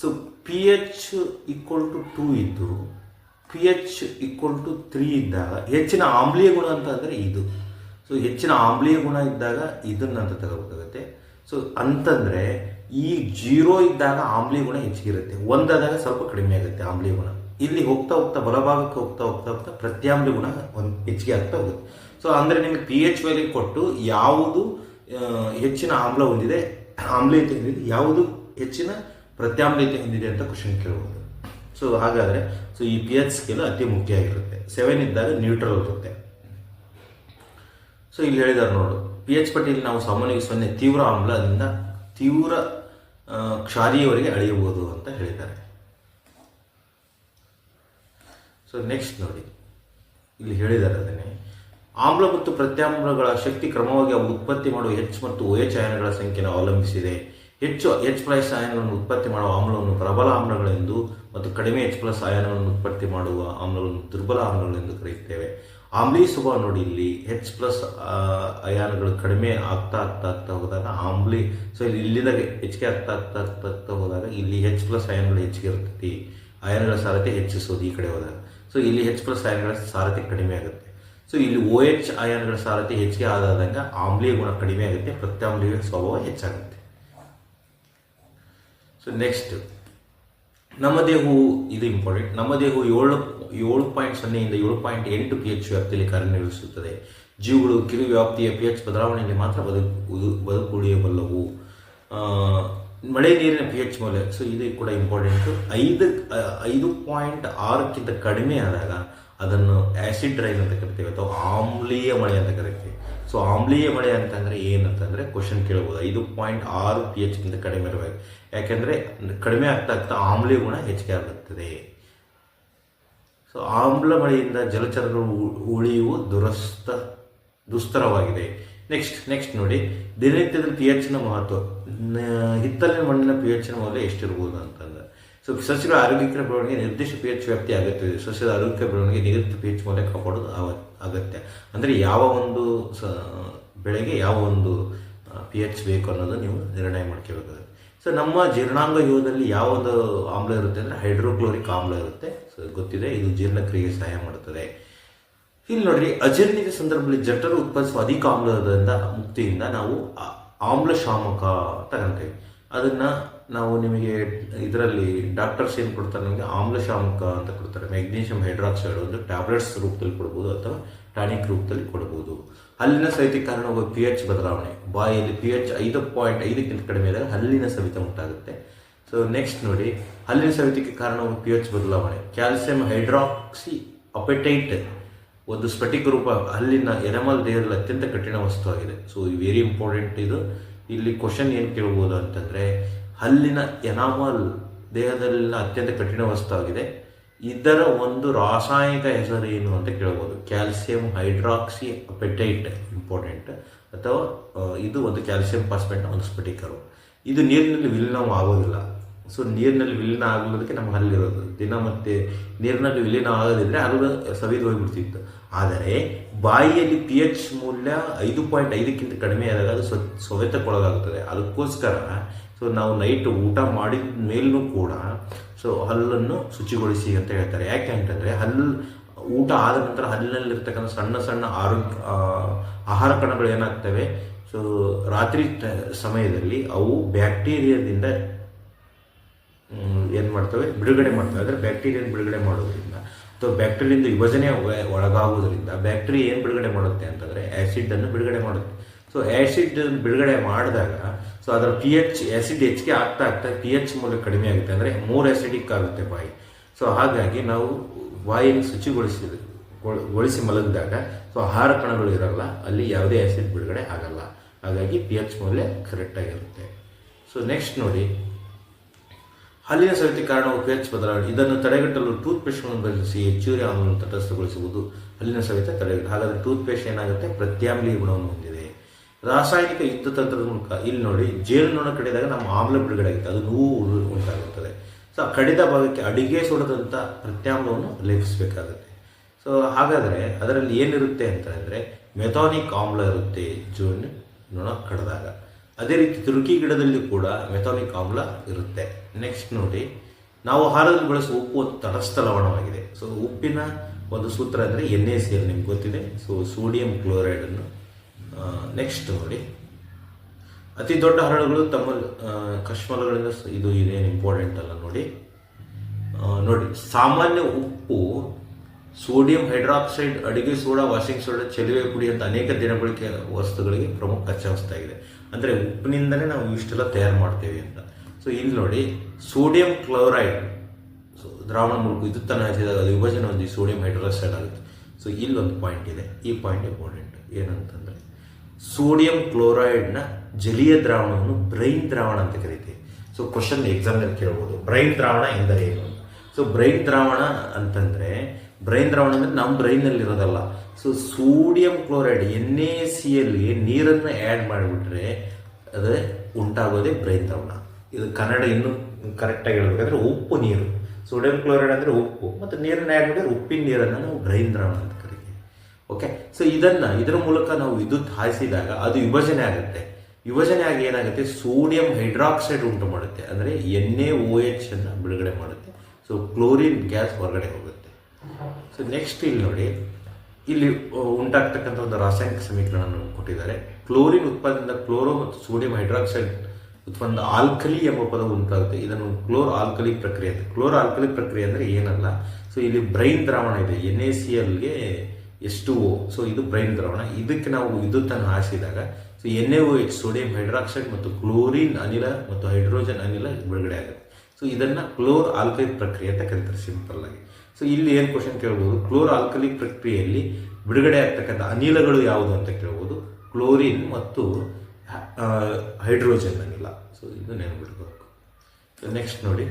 so P H equal to two ಇದ್ದು P H equal to three ಇದ್ದಾಗ, ಹೆಚ್ಚಿನ ಆಮ್ಲೀಯ ಗುಣ ಅಂತ ಅಂದರೆ ಇದು. ಸೊ ಹೆಚ್ಚಿನ ಆಮ್ಲೀಯ ಗುಣ ಇದ್ದಾಗ ಇದನ್ನು ಅಂತ ತಗೋಬೇಕಾಗತ್ತೆ. ಸೊ ಅಂತಂದರೆ ಈ ಜೀರೋ ಇದ್ದಾಗ ಆಮ್ಲೀಯ ಗುಣ ಹೆಚ್ಚಿಗಿರುತ್ತೆ. ಒಂದಾದಾಗ ಸ್ವಲ್ಪ ಕಡಿಮೆ ಆಗುತ್ತೆ ಆಮ್ಲೀಯ ಗುಣ. ಇಲ್ಲಿ ಹೋಗ್ತಾ ಹೋಗ್ತಾ ಬಲಭಾಗಕ್ಕೆ ಹೋಗ್ತಾ ಹೋಗ್ತಾ ಹೋಗ್ತಾ ಪ್ರತ್ಯಾಮ್ಲಿ ಗುಣ ಒಂದು ಹೆಚ್ಚಿಗೆ ಆಗ್ತಾ ಹೋಗುತ್ತೆ. ಸೊ ಅಂದರೆ ನಿಮಗೆ ಪಿ ಎಚ್ ವ್ಯಾಲ್ಯೂ ಕೊಟ್ಟು ಯಾವುದು ಹೆಚ್ಚಿನ ಆಮ್ಲ ಹೊಂದಿದೆ ಆಮ್ಲೀಯತೆ ಹೊಂದಿದೆ, ಯಾವುದು ಹೆಚ್ಚಿನ ಪ್ರತ್ಯಾಮ್ಲೀಯತೆ ಹೊಂದಿದೆ ಅಂತ ಕ್ವಶನ್ ಕೇಳ್ಬೋದು. ಸೊ ಹಾಗಾದರೆ ಸೊ ಈ ಪಿ ಎಚ್ ಸ್ಕೇಲ್ ಅತಿ ಮುಖ್ಯ ಆಗಿರುತ್ತೆ. ಸೆವೆನ್ ಇದ್ದಾಗ ನ್ಯೂಟ್ರಲ್ ಇರುತ್ತೆ. ಸೊ ಇಲ್ಲಿ ಹೇಳಿದಾರೆ ನೋಡು ಪಿ ಎಚ್ ಪಟ್ಟಿಯಲ್ಲಿ ನಾವು ಸಾಮಾನ್ಯವಾಗಿ ಸೊನ್ನೆ ತೀವ್ರ ಆಮ್ಲದಿಂದ ತೀವ್ರ ಕ್ಷಾರಿಯವರೆಗೆ ಅಳೆಯಬಹುದು ಅಂತ ಹೇಳಿದ್ದಾರೆ. ಸೊ ನೆಕ್ಸ್ಟ್ ನೋಡಿ. ಇಲ್ಲಿ ಹೇಳಿದ್ದಾರೆ ಅದನ್ನೇ. ಆಮ್ಲ ಮತ್ತು ಪ್ರತ್ಯಾಮ್ಲಗಳ ಶಕ್ತಿ ಕ್ರಮವಾಗಿ ಅವು ಉತ್ಪತ್ತಿ ಮಾಡುವ ಹೆಚ್ ಮತ್ತು ಓ ಎಚ್ ಆಯನಗಳ ಸಂಖ್ಯೆಯನ್ನು ಅವಲಂಬಿಸಿದೆ. ಹೆಚ್ಚು ಎಚ್ ಪ್ಲಸ್ ಆಯನಗಳನ್ನು ಉತ್ಪತ್ತಿ ಮಾಡುವ ಆಮ್ಲವನ್ನು ಪ್ರಬಲ ಆಮ್ಲಗಳೆಂದು ಮತ್ತು ಕಡಿಮೆ ಎಚ್ ಪ್ಲಸ್ ಆಯನಗಳನ್ನು ಉತ್ಪತ್ತಿ ಮಾಡುವ ಆಮ್ಲಗಳನ್ನು ದುರ್ಬಲ ಆಮ್ಲಗಳೆಂದು ಕರೆಯುತ್ತೇವೆ. ಆಮ್ಲೀಯ ಸ್ವಭಾವ ನೋಡಿ ಇಲ್ಲಿ ಹೆಚ್ ಪ್ಲಸ್ ಅಯಾನಗಳು ಕಡಿಮೆ ಆಗ್ತಾ ಆಗ್ತಾ ಆಗ್ತಾ ಹೋದಾಗ ಆಮ್ಲಿ ಸೊ ಇಲ್ಲಿ ಇಲ್ಲಿದಾಗ ಹೆಚ್ಚಿಗೆ ಆಗ್ತಾ ಆಗ್ತಾ ಆಗ್ತಾ ಆಗ್ತಾ ಹೋದಾಗ ಇಲ್ಲಿ ಹೆಚ್ ಪ್ಲಸ್ ಅಯಾನಗಳು ಹೆಚ್ಚಿಗೆ ಇರ್ತೈತಿ ಅಯಾನಗಳ ಸಾಧ್ಯತೆ ಹೆಚ್ಚಿಸೋದು ಈ ಕಡೆ ಹೋದಾಗ. ಸೊ ಇಲ್ಲಿ ಹೆಚ್ ಪ್ಲಸ್ ಅಯನ್ಗಳ ಸಾರತೆ ಕಡಿಮೆ ಆಗುತ್ತೆ. ಸೊ ಇಲ್ಲಿ ಓ ಎಚ್ ಅಯನ್ಗಳ ಸಾರತೆ ಹೆಚ್ಚಿಗೆ ಆದಾದಂಗೆ ಆಮ್ಲೀಯ ಗುಣ ಕಡಿಮೆ ಆಗುತ್ತೆ, ಪ್ರತ್ಯಾಮ್ಲೀಯ ಸ್ವಭಾವ ಹೆಚ್ಚಾಗುತ್ತೆ. ಸೊ ನೆಕ್ಸ್ಟ್ ನಮ್ಮ ದೇಹವು, ಇದು ಇಂಪಾರ್ಟೆಂಟ್ ನಮ್ಮ ದೇಹವು ಏಳು ಏಳು ಪಾಯಿಂಟ್ ಸೊನ್ನೆಯಿಂದ ಏಳು ಪಾಯಿಂಟ್ ಎಂಟು ಪಿ ಎಚ್ ವ್ಯಾಪ್ತಿಯಲ್ಲಿ ಕಾರ್ಯನಿರ್ವಹಿಸುತ್ತದೆ. ಜೀವಿಗಳು ಕಿರು ವ್ಯಾಪ್ತಿಯ ಪಿ ಎಚ್ ಬದಲಾವಣೆಯಲ್ಲಿ ಮಾತ್ರ ಬದುಕು, ಬದುಕುಳಿಯಬಲ್ಲವು. ಮಳೆ ನೀರಿನ ಪಿ ಎಚ್ ಮೌಲ್ಯ ಸೊ ಇದು ಕೂಡ ಇಂಪಾರ್ಟೆಂಟು ಐದು ಐದು ಪಾಯಿಂಟ್ ಆರಕ್ಕಿಂತ ಕಡಿಮೆ ಆದಾಗ ಅದನ್ನು ಆ್ಯಸಿಡ್ ರೈನ್ ಅಂತ ಕರಿತೀವಿ ಅಥವಾ ಆಮ್ಲೀಯ ಮಳೆ ಅಂತ ಕರಿತೀವಿ. ಸೊ ಆಮ್ಲೀಯ ಮಳೆ ಅಂತಂದರೆ ಏನಂತಂದರೆ ಕ್ವಶನ್ ಕೇಳ್ಬೋದು. ಐದು ಪಾಯಿಂಟ್ ಆರು ಪಿ ಎಚ್ಗಿಂತ ಕಡಿಮೆ ಇರಬೇಕು. ಯಾಕೆಂದರೆ ಕಡಿಮೆ ಆಗ್ತಾ ಆಗ್ತಾ ಆಮ್ಲೀಯ ಗುಣ ಹೆಚ್ಚಿಗೆ ಆಗುತ್ತದೆ. ಸೊ ಆಮ್ಲ ಮಳೆಯಿಂದ ಜಲಚರಗಳು ಉಳಿಯುವ ದುರಸ್ತ, ದುಸ್ತರವಾಗಿದೆ. ನೆಕ್ಸ್ಟ್ ನೆಕ್ಸ್ಟ್ ನೋಡಿ. ದಿನನಿತ್ಯದಲ್ಲಿ ಪಿ ನ ಮಹತ್ವ ಹಿತ್ತಲಿನ ಮಣ್ಣಿನ ಪಿ ಎಚ್ನ ಮೌಲ್ಯ ಎಷ್ಟಿರ್ಬೋದು ಅಂತಂದ್ರೆ. ಸೊ ಸಸ್ಯಗಳ ಆರೋಗ್ಯಕರ ಬೆಳವಣಿಗೆ ನಿರ್ದಿಷ್ಟ ಪಿ ಎಚ್ ವ್ಯಾಪ್ತಿ ಅಗತ್ಯವಿದೆ ಸಸ್ಯದ ಆರೋಗ್ಯ ಬೆಳವಣಿಗೆ ನಿಗದಿತ ಪಿ ಎಚ್ ಮೌಲ್ಯ ಕಾಪಾಡೋದು ಅಗತ್ಯ. ಅಂದರೆ ಯಾವ ಒಂದು ಸ, ಬೆಳೆಗೆ ಯಾವ ಒಂದು ಪಿ ಎಚ್ ಬೇಕು ಅನ್ನೋದು ನೀವು ನಿರ್ಣಯ ಮಾಡ್ಕೋಬೇಕಾಗುತ್ತೆ. ಸೊ ನಮ್ಮ ಜೀರ್ಣಾಂಗ ಯುಗದಲ್ಲಿ ಯಾವ್ದು ಆಮ್ಲ ಇರುತ್ತೆ ಅಂದರೆ ಹೈಡ್ರೋಕ್ಲೋರಿಕ್ ಆಮ್ಲ ಇರುತ್ತೆ. ಸೊ ಗೊತ್ತಿದೆ, ಇದು ಜೀರ್ಣಕ್ರಿಯೆಗೆ ಸಹಾಯ ಮಾಡುತ್ತದೆ. ಇಲ್ಲಿ ನೋಡ್ರಿ ಅಜೀರ್ಣಿಗೆ ಸಂದರ್ಭದಲ್ಲಿ ಜಠರು ಉತ್ಪಾದಿಸುವ ಅಧಿಕ ಆಮ್ಲದಿಂದ ಮುಕ್ತಿಯಿಂದ ನಾವು ಆಮ್ಲ ಶಾಮಕ ತಗೊಂತೀವಿ ಅದನ್ನ ನಾವು ನಿಮಗೆ ಇದರಲ್ಲಿ ಡಾಕ್ಟರ್ಸ್ ಏನು ಕೊಡ್ತಾರೆ ನಿಮಗೆ? ಆಮ್ಲ ಶಾಮಕ ಅಂತ ಕೊಡ್ತಾರೆ. ಮೆಗ್ನೀಷಿಯಂ ಹೈಡ್ರಾಕ್ಸೈಡ್ ಒಂದು ಟ್ಯಾಬ್ಲೆಟ್ಸ್ ರೂಪದಲ್ಲಿ ಕೊಡ್ಬೋದು ಅಥವಾ ಟಾನಿಕ್ ರೂಪದಲ್ಲಿ ಕೊಡ್ಬೋದು. ಹಲ್ಲಿನ ಸವಿತಕ್ಕೆ ಕಾರಣವಾಗುವ ಪಿ ಎಚ್ ಬದಲಾವಣೆ. ಬಾಯಲ್ಲಿ ಪಿ ಎಚ್ ಐದು ಪಾಯಿಂಟ್ ಐದಕ್ಕಿಂತ ಕಡಿಮೆ ಆದಾಗ ಹಲ್ಲಿನ ಸವಿತ ಉಂಟಾಗುತ್ತೆ. ಸೊ ನೆಕ್ಸ್ಟ್ ನೋಡಿ, ಹಲ್ಲಿನ ಸವಿತಕ್ಕೆ ಕಾರಣವಾಗುವ ಪಿ ಎಚ್ ಬದಲಾವಣೆ. ಕ್ಯಾಲ್ಸಿಯಂ ಹೈಡ್ರಾಕ್ಸಿ ಅಪೆಟೈಟ್ ಒಂದು ಸ್ಫಟಿಕ ರೂಪ ಅಲ್ಲಿನ ಎನಮಲ್ ದೇಹದಲ್ಲಿ ಅತ್ಯಂತ ಕಠಿಣ ವಸ್ತುವಾಗಿದೆ ಸೊ ವೆರಿ ಇಂಪಾರ್ಟೆಂಟ್ ಇದು. ಇಲ್ಲಿ ಕ್ವಶನ್ ಏನು ಕೇಳ್ಬೋದು ಅಂತಂದರೆ, ಹಲ್ಲಿನ ಎನಾಮಲ್ ದೇಹದಲ್ಲಿನ ಅತ್ಯಂತ ಕಠಿಣ ವಸ್ತುವಾಗಿದೆ ಇದರ ಒಂದು ರಾಸಾಯನಿಕ ಹೆಸರು ಏನು ಅಂತ ಕೇಳ್ಬೋದು. ಕ್ಯಾಲ್ಸಿಯಂ ಹೈಡ್ರಾಕ್ಸಿ ಅಪೆಟೈಟ್ ಇಂಪಾರ್ಟೆಂಟ್ ಅಥವಾ ಇದು ಒಂದು ಕ್ಯಾಲ್ಸಿಯಂ ಪಾಸ್ಪೆಟ್ ಒಂದು ಸ್ಫಟಿಕರು ಇದು ನೀರಿನಲ್ಲಿ ವಿಲೀನ ಆಗೋದಿಲ್ಲ ಸೊ ನೀರಿನಲ್ಲಿ ವಿಲೀನ ಆಗೋದಕ್ಕೆ ನಮ್ಮ ಹಲ್ಲಿರೋದು. ದಿನ ಮತ್ತೆ ನೀರಿನಲ್ಲಿ ವಿಲೀನ ಆಗೋದಿದ್ರೆ ಹಲ್ಲು ಸವಿದು ಹೋಗಿಬಿಡ್ತಿತ್ತು. ಆದರೆ ಬಾಯಿಯಲ್ಲಿ ಪಿ ಎಚ್ ಮೌಲ್ಯ ಐದು ಪಾಯಿಂಟ್ ಐದಕ್ಕಿಂತ ಕಡಿಮೆ ಆದಾಗ ಅದು ಸ್ವ ಸವೆತಕ್ಕೊಳಗಾಗುತ್ತದೆ. ಅದಕ್ಕೋಸ್ಕರ ಸೊ ನಾವು ನೈಟ್ ಊಟ ಮಾಡಿದ ಮೇಲೂ ಕೂಡ ಸೊ ಹಲ್ಲನ್ನು ಶುಚಿಗೊಳಿಸಿ ಅಂತ ಹೇಳ್ತಾರೆ. ಯಾಕೆ ಅಂತಂದರೆ ಹಲ್ಲು ಊಟ ಆದ ನಂತರ ಹಲ್ಲಿನಲ್ಲಿರ್ತಕ್ಕಂಥ ಸಣ್ಣ ಸಣ್ಣ ಆರೋಗ್ಯ ಆಹಾರ ಕಣಗಳು ಏನಾಗ್ತವೆ? ಸೊ ರಾತ್ರಿ ಸಮಯದಲ್ಲಿ ಅವು ಬ್ಯಾಕ್ಟೀರಿಯಾದಿಂದ ಏನು ಮಾಡ್ತವೆ? ಬಿಡುಗಡೆ ಮಾಡ್ತವೆ. ಅಂದರೆ ಬ್ಯಾಕ್ಟೀರಿಯನ್ ಬಿಡುಗಡೆ ಮಾಡೋದ್ರಿಂದ ಅಥವಾ ಬ್ಯಾಕ್ಟೀರಿಯಿಂದ ವಿಭಜನೆ ಒಳಗಾಗುವುದರಿಂದ ಬ್ಯಾಕ್ಟೀರಿಯಾ ಏನು ಬಿಡುಗಡೆ ಮಾಡುತ್ತೆ ಅಂತಂದರೆ ಆ್ಯಸಿಡನ್ನು ಬಿಡುಗಡೆ ಮಾಡುತ್ತೆ. ಸೊ ಆ್ಯಸಿಡ್ ಬಿಡುಗಡೆ ಮಾಡಿದಾಗ ಸೊ ಅದರ ಪಿ ಎಚ್ ಆ್ಯಸಿಡ್ ಹೆಚ್ಚಿಗೆ ಆಗ್ತಾ ಆಗ್ತಾ ಪಿ ಎಚ್ ಮೌಲ್ಯ ಕಡಿಮೆ ಆಗುತ್ತೆ ಅಂದರೆ ಮೂರು ಆ್ಯಸಿಡಿಕ್ ಆಗುತ್ತೆ ಬಾಯಿ. ಸೊ ಹಾಗಾಗಿ ನಾವು ಬಾಯಿಯನ್ನು ಶುಚಿಗೊಳಿಸಿದ ಗೊಳ್ಸಿ ಗೊಳಿಸಿ ಮಲಗಿದಾಗ ಸೊ ಆಹಾರ ಕಣಗಳು ಇರಲ್ಲ, ಅಲ್ಲಿ ಯಾವುದೇ ಆ್ಯಸಿಡ್ ಬಿಡುಗಡೆ ಆಗಲ್ಲ. ಹಾಗಾಗಿ ಪಿ ಎಚ್ ಮೌಲ್ಯ ಕರೆಕ್ಟಾಗಿರುತ್ತೆ ಸೊ ನೆಕ್ಸ್ಟ್ ನೋಡಿ. ಹಲ್ಲಿನ ಸವಿತಿ ಕಾರಣವು ಪೇಚ್ ಬದಲಾವಣೆ. ಇದನ್ನು ತಡೆಗಟ್ಟಲು ಟೂತ್ ಪೇಸ್ಟ್ಗಳನ್ನು ಬದಲಿಸಿ ಹೆಚ್ಚುವರಿ ಆಮ್ಲವನ್ನು ತಟಸ್ಥಗೊಳಿಸುವುದು ಹಲ್ಲಿನ ಸವೆತ ತಡೆಗಟ್ಟ ಹಾಗಾದರೆ ಟೂತ್ ಪೇಸ್ಟ್ ಏನಾಗುತ್ತೆ? ಪ್ರತ್ಯಾಮ್ಲೀಯ ಗುಣವನ್ನು ಹೊಂದಿದೆ. ರಾಸಾಯನಿಕ ಯುದ್ಧ ತಂತ್ರದ ಮೂಲಕ ಇಲ್ಲಿ ನೋಡಿ, ಜೇನುನೊಣ ಕಡಿದಾಗ ನಮ್ಮ ಆಮ್ಲ ಬಿಡುಗಡೆಯಾಗುತ್ತೆ. ಅದು ನೋವು ಉಂಟಾಗುತ್ತದೆ. ಸೊ ಕಡಿದ ಭಾಗಕ್ಕೆ ಅಡಿಗೆ ಸೋಡದಂಥ ಪ್ರತ್ಯಾಮ್ಲವನ್ನು ಲೇಪಿಸಬೇಕಾಗುತ್ತೆ ಸೊ ಹಾಗಾದರೆ ಅದರಲ್ಲಿ ಏನಿರುತ್ತೆ ಅಂತಂದರೆ ಮೆಥಾನಿಕ್ ಆಮ್ಲ ಇರುತ್ತೆ ಜೇನು ನೊಣ ಕಡಿದಾಗ. ಅದೇ ರೀತಿ ತುರುಕಿ ಗಿಡದಲ್ಲಿ ಕೂಡ ಮೆಥಾನಿಕ್ ಆಮ್ಲ ಇರುತ್ತೆ. ನೆಕ್ಸ್ಟ್ ನೋಡಿ, ನಾವು ಆಹಾರದಲ್ಲಿ ಬಳಸುವ ಉಪ್ಪು ತಟಸ್ಥ ಲವಣವಾಗಿದೆ ಸೊ ಉಪ್ಪಿನ ಒಂದು ಸೂತ್ರ ಅಂದರೆ ಎನ್ ಎ ಸಿ ಎಲ್ ನಿಮ್ಗೆ ಗೊತ್ತಿದೆ. ಸೊ ಸೋಡಿಯಂ ಕ್ಲೋರೈಡನ್ನು ನೆಕ್ಸ್ಟ್ ನೋಡಿ. ಅತಿ ದೊಡ್ಡ ಹರಳುಗಳು ತಮ್ಮ ಕಶ್ಮಲಗಳಿಂದ ಇದು ಇದೇನು ಇಂಪಾರ್ಟೆಂಟ್ ಅಲ್ಲ ನೋಡಿ. ನೋಡಿ, ಸಾಮಾನ್ಯ ಉಪ್ಪು ಸೋಡಿಯಂ ಹೈಡ್ರಾಕ್ಸೈಡ್ ಅಡುಗೆ ಸೋಡಾ ವಾಷಿಂಗ್ ಸೋಡಾ ಚೆಲುವೆ ಪುಡಿ ಅಂತ ಅನೇಕ ದಿನಬಳಕೆ ವಸ್ತುಗಳಿಗೆ ಪ್ರಮುಖ ಕಚ್ಚಾ ವಸ್ತಾಗಿದೆ. ಅಂದರೆ ಉಪ್ಪಿನಿಂದಲೇ ನಾವು ಇಷ್ಟೆಲ್ಲ ತಯಾರು ಮಾಡ್ತೇವೆ ಅಂತ. ಸೊ ಇಲ್ಲಿ ನೋಡಿ ಸೋಡಿಯಂ ಕ್ಲೋರೈಡ್ ಸೊ ದ್ರಾವಣ ಮೂಲಕ ವಿದ್ಯುತ್ತನ್ನು ಹಾಕಿದಾಗ ಅದು ವಿಭಜನೆ ಹೊಂದಿ ಸೋಡಿಯಂ ಹೈಡ್ರಾಕ್ಸೈಡ್ ಆಗುತ್ತೆ. ಸೊ ಇಲ್ಲೊಂದು ಪಾಯಿಂಟ್ ಇದೆ. ಈ ಪಾಯಿಂಟ್ ಇಂಪಾರ್ಟೆಂಟ್ ಏನಂತಂದರೆ ಸೋಡಿಯಂ ಕ್ಲೋರೈಡ್ನ ಜಲೀಯ ದ್ರಾವಣವನ್ನು ಬ್ರೈನ್ ದ್ರಾವಣ ಅಂತ ಕರಿತೀವಿ. ಸೊ ಕ್ವಶನ್ ಎಕ್ಸಾಮ್ನಲ್ಲಿ ಕೇಳ್ಬೋದು. ಬ್ರೈನ್ ದ್ರಾವಣ ಎಂದರೆ ಏನು ಸೊ ಬ್ರೈನ್ ದ್ರಾವಣ ಅಂತಂದರೆ ಬ್ರೈನ್ ದ್ರಾವಣ ಅಂದರೆ ನಮ್ಮ ಬ್ರೈನಲ್ಲಿರೋದಲ್ಲ so sodium chloride N A C ಎಲ್ಗೆ ನೀರನ್ನು ಆ್ಯಡ್ ಮಾಡಿಬಿಟ್ರೆ ಅದೇ ಉಂಟಾಗೋದೇ ಬ್ರೈನ್ ದ್ರಾವಣ. ಇದು ಕನ್ನಡ ಇನ್ನೂ ಕರೆಕ್ಟಾಗಿ ಹೇಳ್ಬೇಕಂದ್ರೆ ಉಪ್ಪು ನೀರು. ಸೋಡಿಯಂ ಕ್ಲೋರೈಡ್ ಅಂದರೆ ಉಪ್ಪು. ಮತ್ತು ನೀರನ್ನು ಆ್ಯಡ್ ಮಾಡಿದರೆ ಉಪ್ಪಿನ ನೀರನ್ನು ನಾವು ಗ್ರೈನ್ ಅಂತ ಕರಿತೀವಿ. ಓಕೆ ಸೊ ಇದನ್ನು, ಇದರ ಮೂಲಕ ನಾವು ವಿದ್ಯುತ್ ಹಾಯಿಸಿದಾಗ ಅದು ವಿಭಜನೆ ಆಗುತ್ತೆ. ವಿಭಜನೆ ಆಗಿ ಏನಾಗುತ್ತೆ? ಸೋಡಿಯಂ ಹೈಡ್ರಾಕ್ಸೈಡ್ ಉಂಟು ಮಾಡುತ್ತೆ. ಅಂದರೆ ಎನ್ ಎ ಓ ಎಚ್ ಅನ್ನು ಬಿಡುಗಡೆ ಮಾಡುತ್ತೆ. ಸೊ ಕ್ಲೋರಿನ್ ಗ್ಯಾಸ್ ಹೊರಗಡೆ ಹೋಗುತ್ತೆ. ಸೊ ನೆಕ್ಸ್ಟ್ ಇಲ್ಲಿ ನೋಡಿ. ಇಲ್ಲಿ ಉಂಟಾಗ್ತಕ್ಕಂಥ ಒಂದು ರಾಸಾಯನಿಕ ಸಮೀಕರಣ ಕೊಟ್ಟಿದ್ದಾರೆ. ಕ್ಲೋರಿನ್ ಉತ್ಪಾದನೆಯಿಂದ ಕ್ಲೋರೋ ಮತ್ತು ಸೋಡಿಯಂ ಹೈಡ್ರಾಕ್ಸೈಡ್ ಉತ್ಪನ್ನ ಆಲ್ಕಲಿ ಎಂಬ ಪದ ಉಂಟಾಗುತ್ತೆ. ಇದನ್ನು ಕ್ಲೋರ್ ಆಲ್ಕಲಿ ಪ್ರಕ್ರಿಯೆ ಅಂತ. ಕ್ಲೋರ್ ಆಲ್ಕಲಿ ಪ್ರಕ್ರಿಯೆ ಅಂದರೆ ಏನಲ್ಲ? ಸೊ ಇಲ್ಲಿ ಬ್ರೈನ್ ದ್ರಾವಣ ಇದೆ. ಎನ್ ಎ ಸಿ ಎಲ್ಗೆ ಎಸ್ ಟು ಓ ಸೊ ಇದು ಬ್ರೈನ್ ದ್ರಾವಣ. ಇದಕ್ಕೆ ನಾವು ವಿದ್ಯುತ್ತನ್ನು ಹಾಸಿದಾಗ so N A O H, sodium hydroxide ಮತ್ತು ಕ್ಲೋರಿನ್ ಅನಿಲ ಮತ್ತು ಹೈಡ್ರೋಜನ್ ಅನಿಲ ಬಿಡುಗಡೆ ಆಗುತ್ತೆ. ಸೊ ಇದನ್ನು ಕ್ಲೋರ್ ಆಲ್ಕಲಿ ಪ್ರಕ್ರಿಯೆ ಅಂತ ಕರೀತಾರೆ. ಸಿಂಪಲ್ ಆಗಿ. ಸೊ ಇಲ್ಲಿ ಏನು ಕ್ವಶನ್ ಕೇಳ್ಬೋದು? ಕ್ಲೋರ್ ಆಲ್ಕಲಿ ಪ್ರಕ್ರಿಯೆಯಲ್ಲಿ ಬಿಡುಗಡೆ ಆಗ್ತಕ್ಕಂಥ ಅನಿಲಗಳು ಯಾವುದು ಅಂತ ಕೇಳ್ಬೋದು? ಕ್ಲೋರಿನ್ ಮತ್ತು ಹೈಡ್ರೋಜನ್ ಅನಿಲ ಸೊ ಇದು ನೆನಪಿಡ್ಬೇಕು ನೆಕ್ಸ್ಟ್ ನೋಡಿ.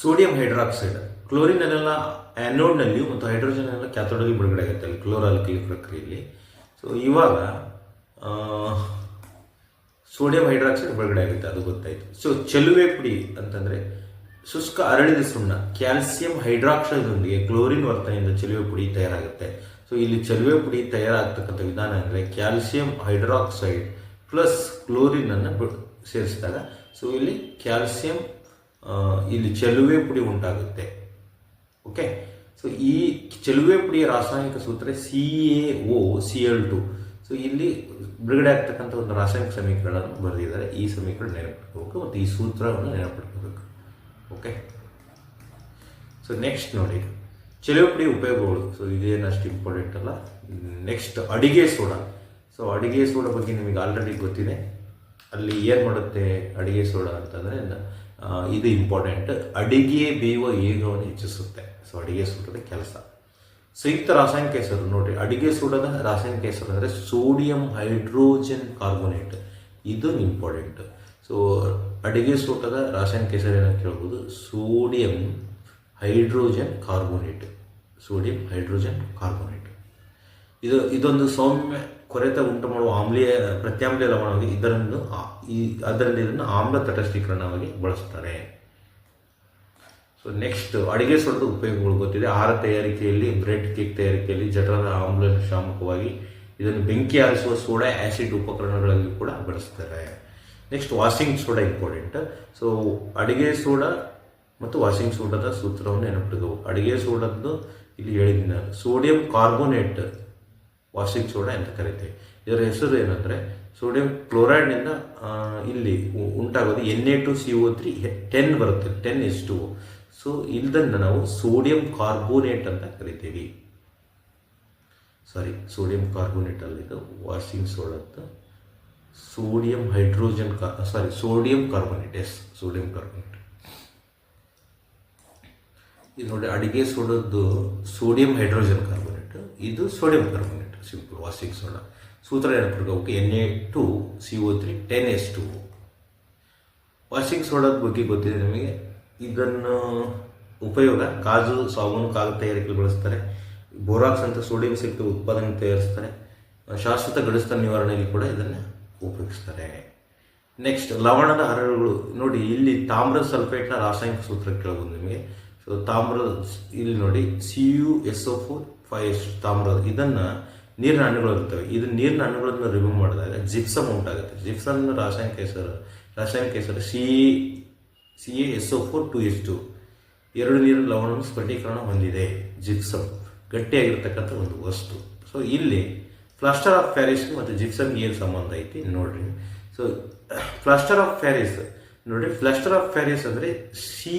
Sodium hydroxide. ಕ್ಲೋರಿನ್ ಅನಿಲ ಆ್ಯನೋಡ್ನಲ್ಲಿಯೂ ಮತ್ತು ಹೈಡ್ರೋಜನ್ ಅನಿಲ ಕ್ಯಾಥೋಡಲ್ಲಿ ಬಿಡುಗಡೆ ಆಗುತ್ತೆ ಅಲ್ಲಿ, ಕ್ಲೋರಾಲ್ಕಲಿ ಪ್ರಕ್ರಿಯೆಯಲ್ಲಿ. ಸೊ ಇವಾಗ ಸೋಡಿಯಂ ಹೈಡ್ರಾಕ್ಸೈಡ್ ಬಿಡುಗಡೆ ಆಗುತ್ತೆ ಅದು ಗೊತ್ತಾಯಿತು. ಸೊ ಚೆಲುವೆ ಪುಡಿ ಅಂತಂದರೆ, ಶುಷ್ಕ ಅರಳಿದ ಸುಣ್ಣ, ಕ್ಯಾಲ್ಸಿಯಂ ಹೈಡ್ರಾಕ್ಸೈಡ್ನೊಂದಿಗೆ ಕ್ಲೋರಿನ್ ವರ್ತನೆಯಿಂದ ಚೆಲುವೆ ಪುಡಿ ತಯಾರಾಗುತ್ತೆ. ಸೊ ಇಲ್ಲಿ ಚೆಲುವೆ ಪುಡಿ ತಯಾರಾಗ್ತಕ್ಕಂಥ ವಿಧಾನ ಅಂದರೆ ಕ್ಯಾಲ್ಸಿಯಂ ಹೈಡ್ರಾಕ್ಸೈಡ್ ಪ್ಲಸ್ ಕ್ಲೋರಿನನ್ನು ಸೇರಿಸಿದಾಗ. ಸೊ ಇಲ್ಲಿ ಕ್ಯಾಲ್ಸಿಯಂ ಇಲ್ಲಿ ಚೆಲುವೆ ಪುಡಿ ಉಂಟಾಗುತ್ತೆ. ಓಕೆ ಸೊ ಈ ಚೆಲುವೆ ಪುಡಿಯ ರಾಸಾಯನಿಕ ಸೂತ್ರ C A O C L two so ಇಲ್ಲಿ ಬಿಡುಗಡೆ ಆಗ್ತಕ್ಕಂಥ ಒಂದು ರಾಸಾಯನಿಕ ಸಮೀಕರಣವನ್ನು ಬರೆದಿದ್ದಾರೆ. ಈ ಸಮೀಕರಣ ನೆನಪಿಟ್ಕೋಬೇಕು ಮತ್ತು ಈ ಸೂತ್ರವನ್ನು ನೆನಪಿಟ್ಕೋಬೇಕು. ಓಕೆ ಸೊ ನೆಕ್ಸ್ಟ್ ನೋಡಿ. ಚೆಲುವೆ ಪುಡಿ ಉಪಯೋಗಗಳು ಸೊ ಇದೇನು ಅಷ್ಟು ಇಂಪಾರ್ಟೆಂಟ್ ಅಲ್ಲ? ನೆಕ್ಸ್ಟ್ ಅಡಿಗೆ ಸೋಡಾ. ಸೊ ಅಡಿಗೆ ಸೋಡಾ ಬಗ್ಗೆ ನಿಮಗೆ ಆಲ್ರೆಡಿ ಗೊತ್ತಿದೆ. ಅಲ್ಲಿ ಏನು ಮಾಡುತ್ತೆ ಅಡಿಗೆ ಸೋಡಾ ಅಂತಂದರೆ ಇದು ಇಂಪಾರ್ಟೆಂಟ್ ಅಡಿಗೆ ಬೇಯುವ ವೇಗವನ್ನು ಹೆಚ್ಚಿಸುತ್ತೆ. ಸೊ ಅಡಿಗೆ ಸೋಡದ ಕೆಲಸ. ಸಂಯುಕ್ತ ರಾಸಾಯನಿಕ ಹೆಸರು ನೋಡಿ ಅಡಿಗೆ ಸೋಡದ ರಾಸಾಯನಿಕ ಹೆಸರು ಅಂದರೆ ಸೋಡಿಯಂ ಹೈಡ್ರೋಜನ್ ಕಾರ್ಬೋನೇಟ್ ಇದು ಇಂಪಾರ್ಟೆಂಟ್ ಸೊ ಅಡಿಗೆ ಸೋಟದ ರಾಸಾಯನಿಕ ಹೆಸರು ಏನಂತ ಕೇಳ್ಬೋದು? Sodium hydrogen carbonate, sodium hydrogen carbonate. ಇದು, ಇದೊಂದು ಸೌಮ್ಯ ಕೊರೆತ ಉಂಟು ಮಾಡುವ ಆಮ್ಲೀಯ, ಪ್ರತ್ಯಾಮ್ಲೀಯ ಲವಣವಾಗಿ ಇದರನ್ನು ಈ, ಅದರಲ್ಲಿ ಇದನ್ನು ಆಮ್ಲ ತಟಸ್ಥೀಕರಣವಾಗಿ ಬಳಸ್ತಾರೆ. ಸೊ ನೆಕ್ಸ್ಟ್ ಅಡುಗೆ ಸೊಡದ ಉಪಯೋಗಗಳು ಗೊತ್ತಿದೆ. ಆಹಾರ ತಯಾರಿಕೆಯಲ್ಲಿ, ಬ್ರೆಡ್ ಕೇಕ್ ತಯಾರಿಕೆಯಲ್ಲಿ ಜಠರದ ಆಮ್ಲ ಶಾಮಕವಾಗಿ ಇದನ್ನು ಬೆಂಕಿ ಆರಿಸುವ ಸೋಡಾ ಆ್ಯಸಿಡ್ ಉಪಕರಣಗಳಲ್ಲಿ ಕೂಡ ಬಳಸ್ತಾರೆ. Next washing soda important so ಅಡುಗೆ ಸೋಡಾ ಮತ್ತು ವಾಷಿಂಗ್ ಸೋಡಾದ ಸೂತ್ರವನ್ನು ನೆನಪಿಡಬೇಕು ಅಡಿಗೆ ಸೋಡದ್ದು ಇಲ್ಲಿ ಹೇಳಿದ್ದೀನಿ ನಾನು. ಸೋಡಿಯಂ ಕಾರ್ಬೋನೇಟ್, ವಾಷಿಂಗ್ ಸೋಡಾ ಅಂತ ಕರಿತೀವಿ ಇದರ ಹೆಸರು ಏನಂದರೆ, ಸೋಡಿಯಂ ಕ್ಲೋರೈಡ್ನಿಂದ ಇಲ್ಲಿ ಉಂಟಾಗೋದು N A two C O three ten ಬರುತ್ತೆ. ಟೆನ್ ಎಸ್ ಟು ಸೊ ಇದನ್ನು ನಾವು ಸೋಡಿಯಂ ಕಾರ್ಬೋನೇಟ್ ಅಂತ ಕರಿತೀವಿ. ಸಾರಿ, ಸೋಡಿಯಂ ಕಾರ್ಬೋನೇಟ್ ಅಲ್ಲಿದ್ದು ವಾಷಿಂಗ್ ಸೋಡದ್ದು ಸೋಡಿಯಂ ಹೈಡ್ರೋಜನ್ ಕಾ, sorry, sodium carbonate, S, sodium carbonate. ಇದು ನೋಡಿ, ಅಡಿಗೆ ಸೋಡದ್ದು ಸೋಡಿಯಂ ಹೈಡ್ರೋಜನ್ ಕಾರ್ಬೋನೇಟ್ ಇದು sodium carbonate simple washing soda. ಸೂತ್ರ ನೆನಪಿಟ್ಕೋಬೇಕು N A two C O three ten S two washing ಸೋಡಾದ ಬಗ್ಗೆ ಗೊತ್ತಿದೆ ನಿಮಗೆ? ಇದನ್ನು ಉಪಯೋಗ, ಕಾಜು, ಸಾಬೂನು, ಕಾಗದ ತಯಾರಿಕೆಗೆ ಬಳಸ್ತಾರೆ. ಬೋರಾಕ್ಸ್ ಅಂತ ಸೋಡಿಯಂ ಸಿಕ್ತ ಉತ್ಪಾದನೆ ತಯಾರಿಸ್ತಾರೆ. ಶಾಶ್ವತ ಗಡಿಸ್ತ ನಿವಾರಣೆಯಲ್ಲಿ ಕೂಡ ಇದನ್ನು ಉಪಯೋಗಿಸ್ತಾರೆ. ನೆಕ್ಸ್ಟ್ ಲವಣದ ಹರಳುಗಳು. ನೋಡಿ, ಇಲ್ಲಿ ತಾಮ್ರ ಸಲ್ಫೇಟ್ನ ರಾಸಾಯನಿಕ ಸೂತ್ರ ಕೇಳಬಹುದು ನಿಮಗೆ. ತಾಮ್ರದ ಇಲ್ಲಿ ನೋಡಿ C U S O four five S ತಾಮ್ರದ. ಇದನ್ನು ನೀರಿನ ಹಣ್ಣುಗಳು ಇರ್ತವೆ. ಇದು ನೀರಿನ ಹಣ್ಣುಗಳನ್ನು ರಿಮೂವ್ ಮಾಡಿದಾಗ ಜಿಪ್ಸಮ್ ಉಂಟಾಗುತ್ತೆ. ಜಿಪ್ಸಮ್ ರಾಸಾಯನಿಕ ಹೆಸರು. ರಾಸಾಯನಿಕ ಹೆಸರು C C A S O four two S two ಎರಡು ನೀರಿನ ಲವಣವನ್ನು ಸ್ಫಟೀಕರಣ ಹೊಂದಿದೆ ಜಿಪ್ಸಮ್ ಗಟ್ಟಿಯಾಗಿರ್ತಕ್ಕಂಥ ಒಂದು ವಸ್ತು. ಸೊ ಇಲ್ಲಿ ಪ್ಲಾಸ್ಟರ್ ಆಫ್ ಪ್ಯಾರಿಸ್ ಮತ್ತು ಜಿಪ್ಸಮ್ ಏನು ಸಂಬಂಧ ಐತಿ ನೋಡ್ರಿ. ಸೊ ಪ್ಲಾಸ್ಟರ್ ಆಫ್ ಪ್ಯಾರಿಸ್ ನೋಡಿ ಪ್ಲಾಸ್ಟರ್ ಆಫ್ ಪ್ಯಾರಿಸ್ ಅಂದರೆ C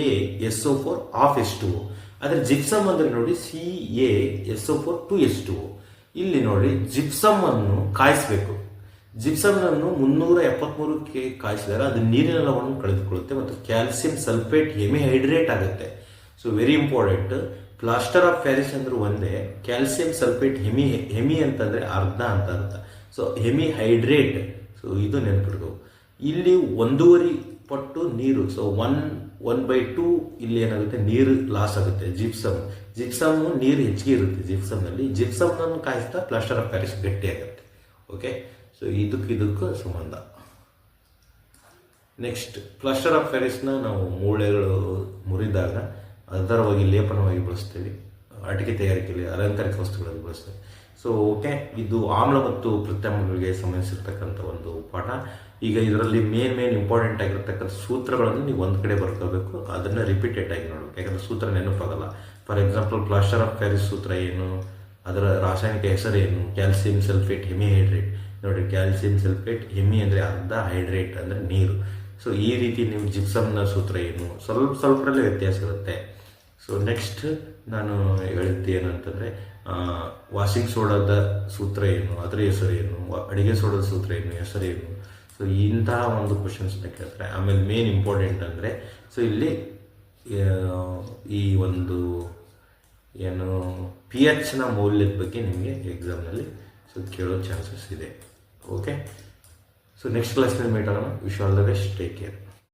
A S O four of S two ಆದರೆ ಜಿಪ್ಸಮ್ ಅಂದರೆ ನೋಡಿ C A S O four two S two ಇಲ್ಲಿ ನೋಡಿ ಜಿಪ್ಸಮ್ ಅನ್ನು ಕಾಯಿಸಬೇಕು. ಜಿಪ್ಸಮ್ನನ್ನು ಮುನ್ನೂರ ಎಪ್ಪತ್ಮೂರಕ್ಕೆ ಕಾಯಿಸಿದಾಗ ಅದು ನೀರಿನ ಲವಣವನ್ನು ಕಳೆದುಕೊಳ್ಳುತ್ತೆ ಮತ್ತು ಕ್ಯಾಲ್ಸಿಯಂ ಸಲ್ಫೇಟ್ ಹೆಮಿ ಹೈಡ್ರೇಟ್ ಆಗುತ್ತೆ. So very important plaster of Paris ಅಂದ್ರೆ ಒಂದೇ, ಕ್ಯಾಲ್ಸಿಯಂ ಸಲ್ಫೇಟ್ ಹೆಮಿ ಹೆಮಿ ಅಂತಂದ್ರೆ ಅರ್ಧ ಅಂತ ಅರ್ಥ. ಸೊ ಹೆಮಿ ಹೈಡ್ರೇಟ್ ಸೊ ಇದು ನೆನಪಿಡ್ಬೇಕು ಇಲ್ಲಿ ಒಂದೂವರೆ ಪಟ್ಟು ನೀರು so one one by two ಇಲ್ಲಿ ಏನಾಗುತ್ತೆ? ನೀರು ಲಾಸ್ ಆಗುತ್ತೆ. ಜಿಪ್ಸಮ್ ಜಿಪ್ಸಮ್ ನೀರು ಹೆಚ್ಚಿಗೆ ಇರುತ್ತೆ. ಜಿಪ್ಸಮ್ನಲ್ಲಿ ಜಿಪ್ಸಮ್ನನ್ನು ಕಾಯಿಸ್ತಾ ಪ್ಲಾಸ್ಟರ್ ಆಫ್ ಪ್ಯಾರಿಸ್ ಗಟ್ಟಿಯಾಗುತ್ತೆ. ಓಕೆ ಸೊ ಇದಕ್ಕೂ ಇದಕ್ಕೂ ಸಂಬಂಧ. ನೆಕ್ಸ್ಟ್ ಪ್ಲಾಸ್ಟರ್ ಆಫ್ ಪ್ಯಾರಿಸ್ನ ನಾವು ಮೂಳೆಗಳು ಮುರಿದಾಗ, ಅದರವಾಗಿ ಲೇಪನವಾಗಿ ಬಳಸ್ತೀವಿ. ಆಟಿಕೆ ತಯಾರಿಕೆಯಲ್ಲಿ ಅಲಂಕಾರಿಕ ವಸ್ತುಗಳಲ್ಲಿ ಬಳಸ್ತೇವೆ. ಸೊ ಓಕೆ ಇದು ಆಮ್ಲ ಮತ್ತು ಪ್ರತ್ಯಾಮ್ಲಗಳಿಗೆ ಸಂಬಂಧಿಸಿರ್ತಕ್ಕಂಥ ಒಂದು ಪಾಠ. ಈಗ ಇದರಲ್ಲಿ ಮೇನ್ ಮೇನ್ ಇಂಪಾರ್ಟೆಂಟ್ ಆಗಿರ್ತಕ್ಕಂಥ ಸೂತ್ರಗಳನ್ನು ನೀವು ಒಂದು ಕಡೆ ಬರ್ಕೋಬೇಕು ಅದನ್ನು ರಿಪೀಟೆಡ್ ಆಗಿ ನೋಡಬೇಕು. ಯಾಕಂದ್ರೆ ಸೂತ್ರ ನೆನಪಾಗಲ್ಲ for example plaster of Paris ಸೂತ್ರ ಏನು? ಅದರ ರಾಸಾಯನಿಕ ಹೆಸರು ಏನು? ಕ್ಯಾಲ್ಸಿಯಂ ಸಲ್ಫೇಟ್ ಹೆಮಿ ಹೈಡ್ರೇಟ್ ನೋಡಿ ಕ್ಯಾಲ್ಸಿಯಂ ಸಲ್ಫೇಟ್ ಹೆಮಿ ಅಂದರೆ ಅರ್ಧ ಹೈಡ್ರೇಟ್ ಅಂದರೆ ನೀರು. ಸೊ ಈ ರೀತಿ ನೀವು ಜಿಪ್ಸಮ್ನ ಸೂತ್ರ ಏನು? ಸ್ವಲ್ಪ ಸ್ವಲ್ಪರಲ್ಲೇ ವ್ಯತ್ಯಾಸ ಇರುತ್ತೆ. ಸೊ ನೆಕ್ಸ್ಟ್ ನಾನು ಹೇಳಿದ್ದೇನು ಏನಂತಂದರೆ ವಾಷಿಂಗ್ ಸೋಡಾದ ಸೂತ್ರ ಏನು, ಅದರ ಹೆಸರು ಏನು ಸೋಡದ ಅಡಿಗೆ ಸೋಡಾದ ಸೂತ್ರ ಏನು, ಹೆಸರು ಏನು? ಸೊ ಇಂತಹ ಒಂದು ಕ್ವಶನ್ಸ್ನ ಕೇಳ್ತಾರೆ. ಆಮೇಲೆ ಮೇನ್ ಇಂಪಾರ್ಟೆಂಟ್ ಅಂದರೆ ಸೊ ಇಲ್ಲಿ ಈ ಒಂದು ಏನು ಪಿ ಎಚ್ನ ಮೌಲ್ಯದ ಬಗ್ಗೆ ನಿಮಗೆ ಎಕ್ಸಾಮ್ನಲ್ಲಿ ಸೊ ಕೇಳೋ ಚಾನ್ಸಸ್ ಇದೆ. ಓಕೆ ಸೊ ನೆಕ್ಸ್ಟ್ ಕ್ಲಾಸ್ನಲ್ಲಿ ಮೀಟ್ ಆಗೋಣ. Wish all the best take care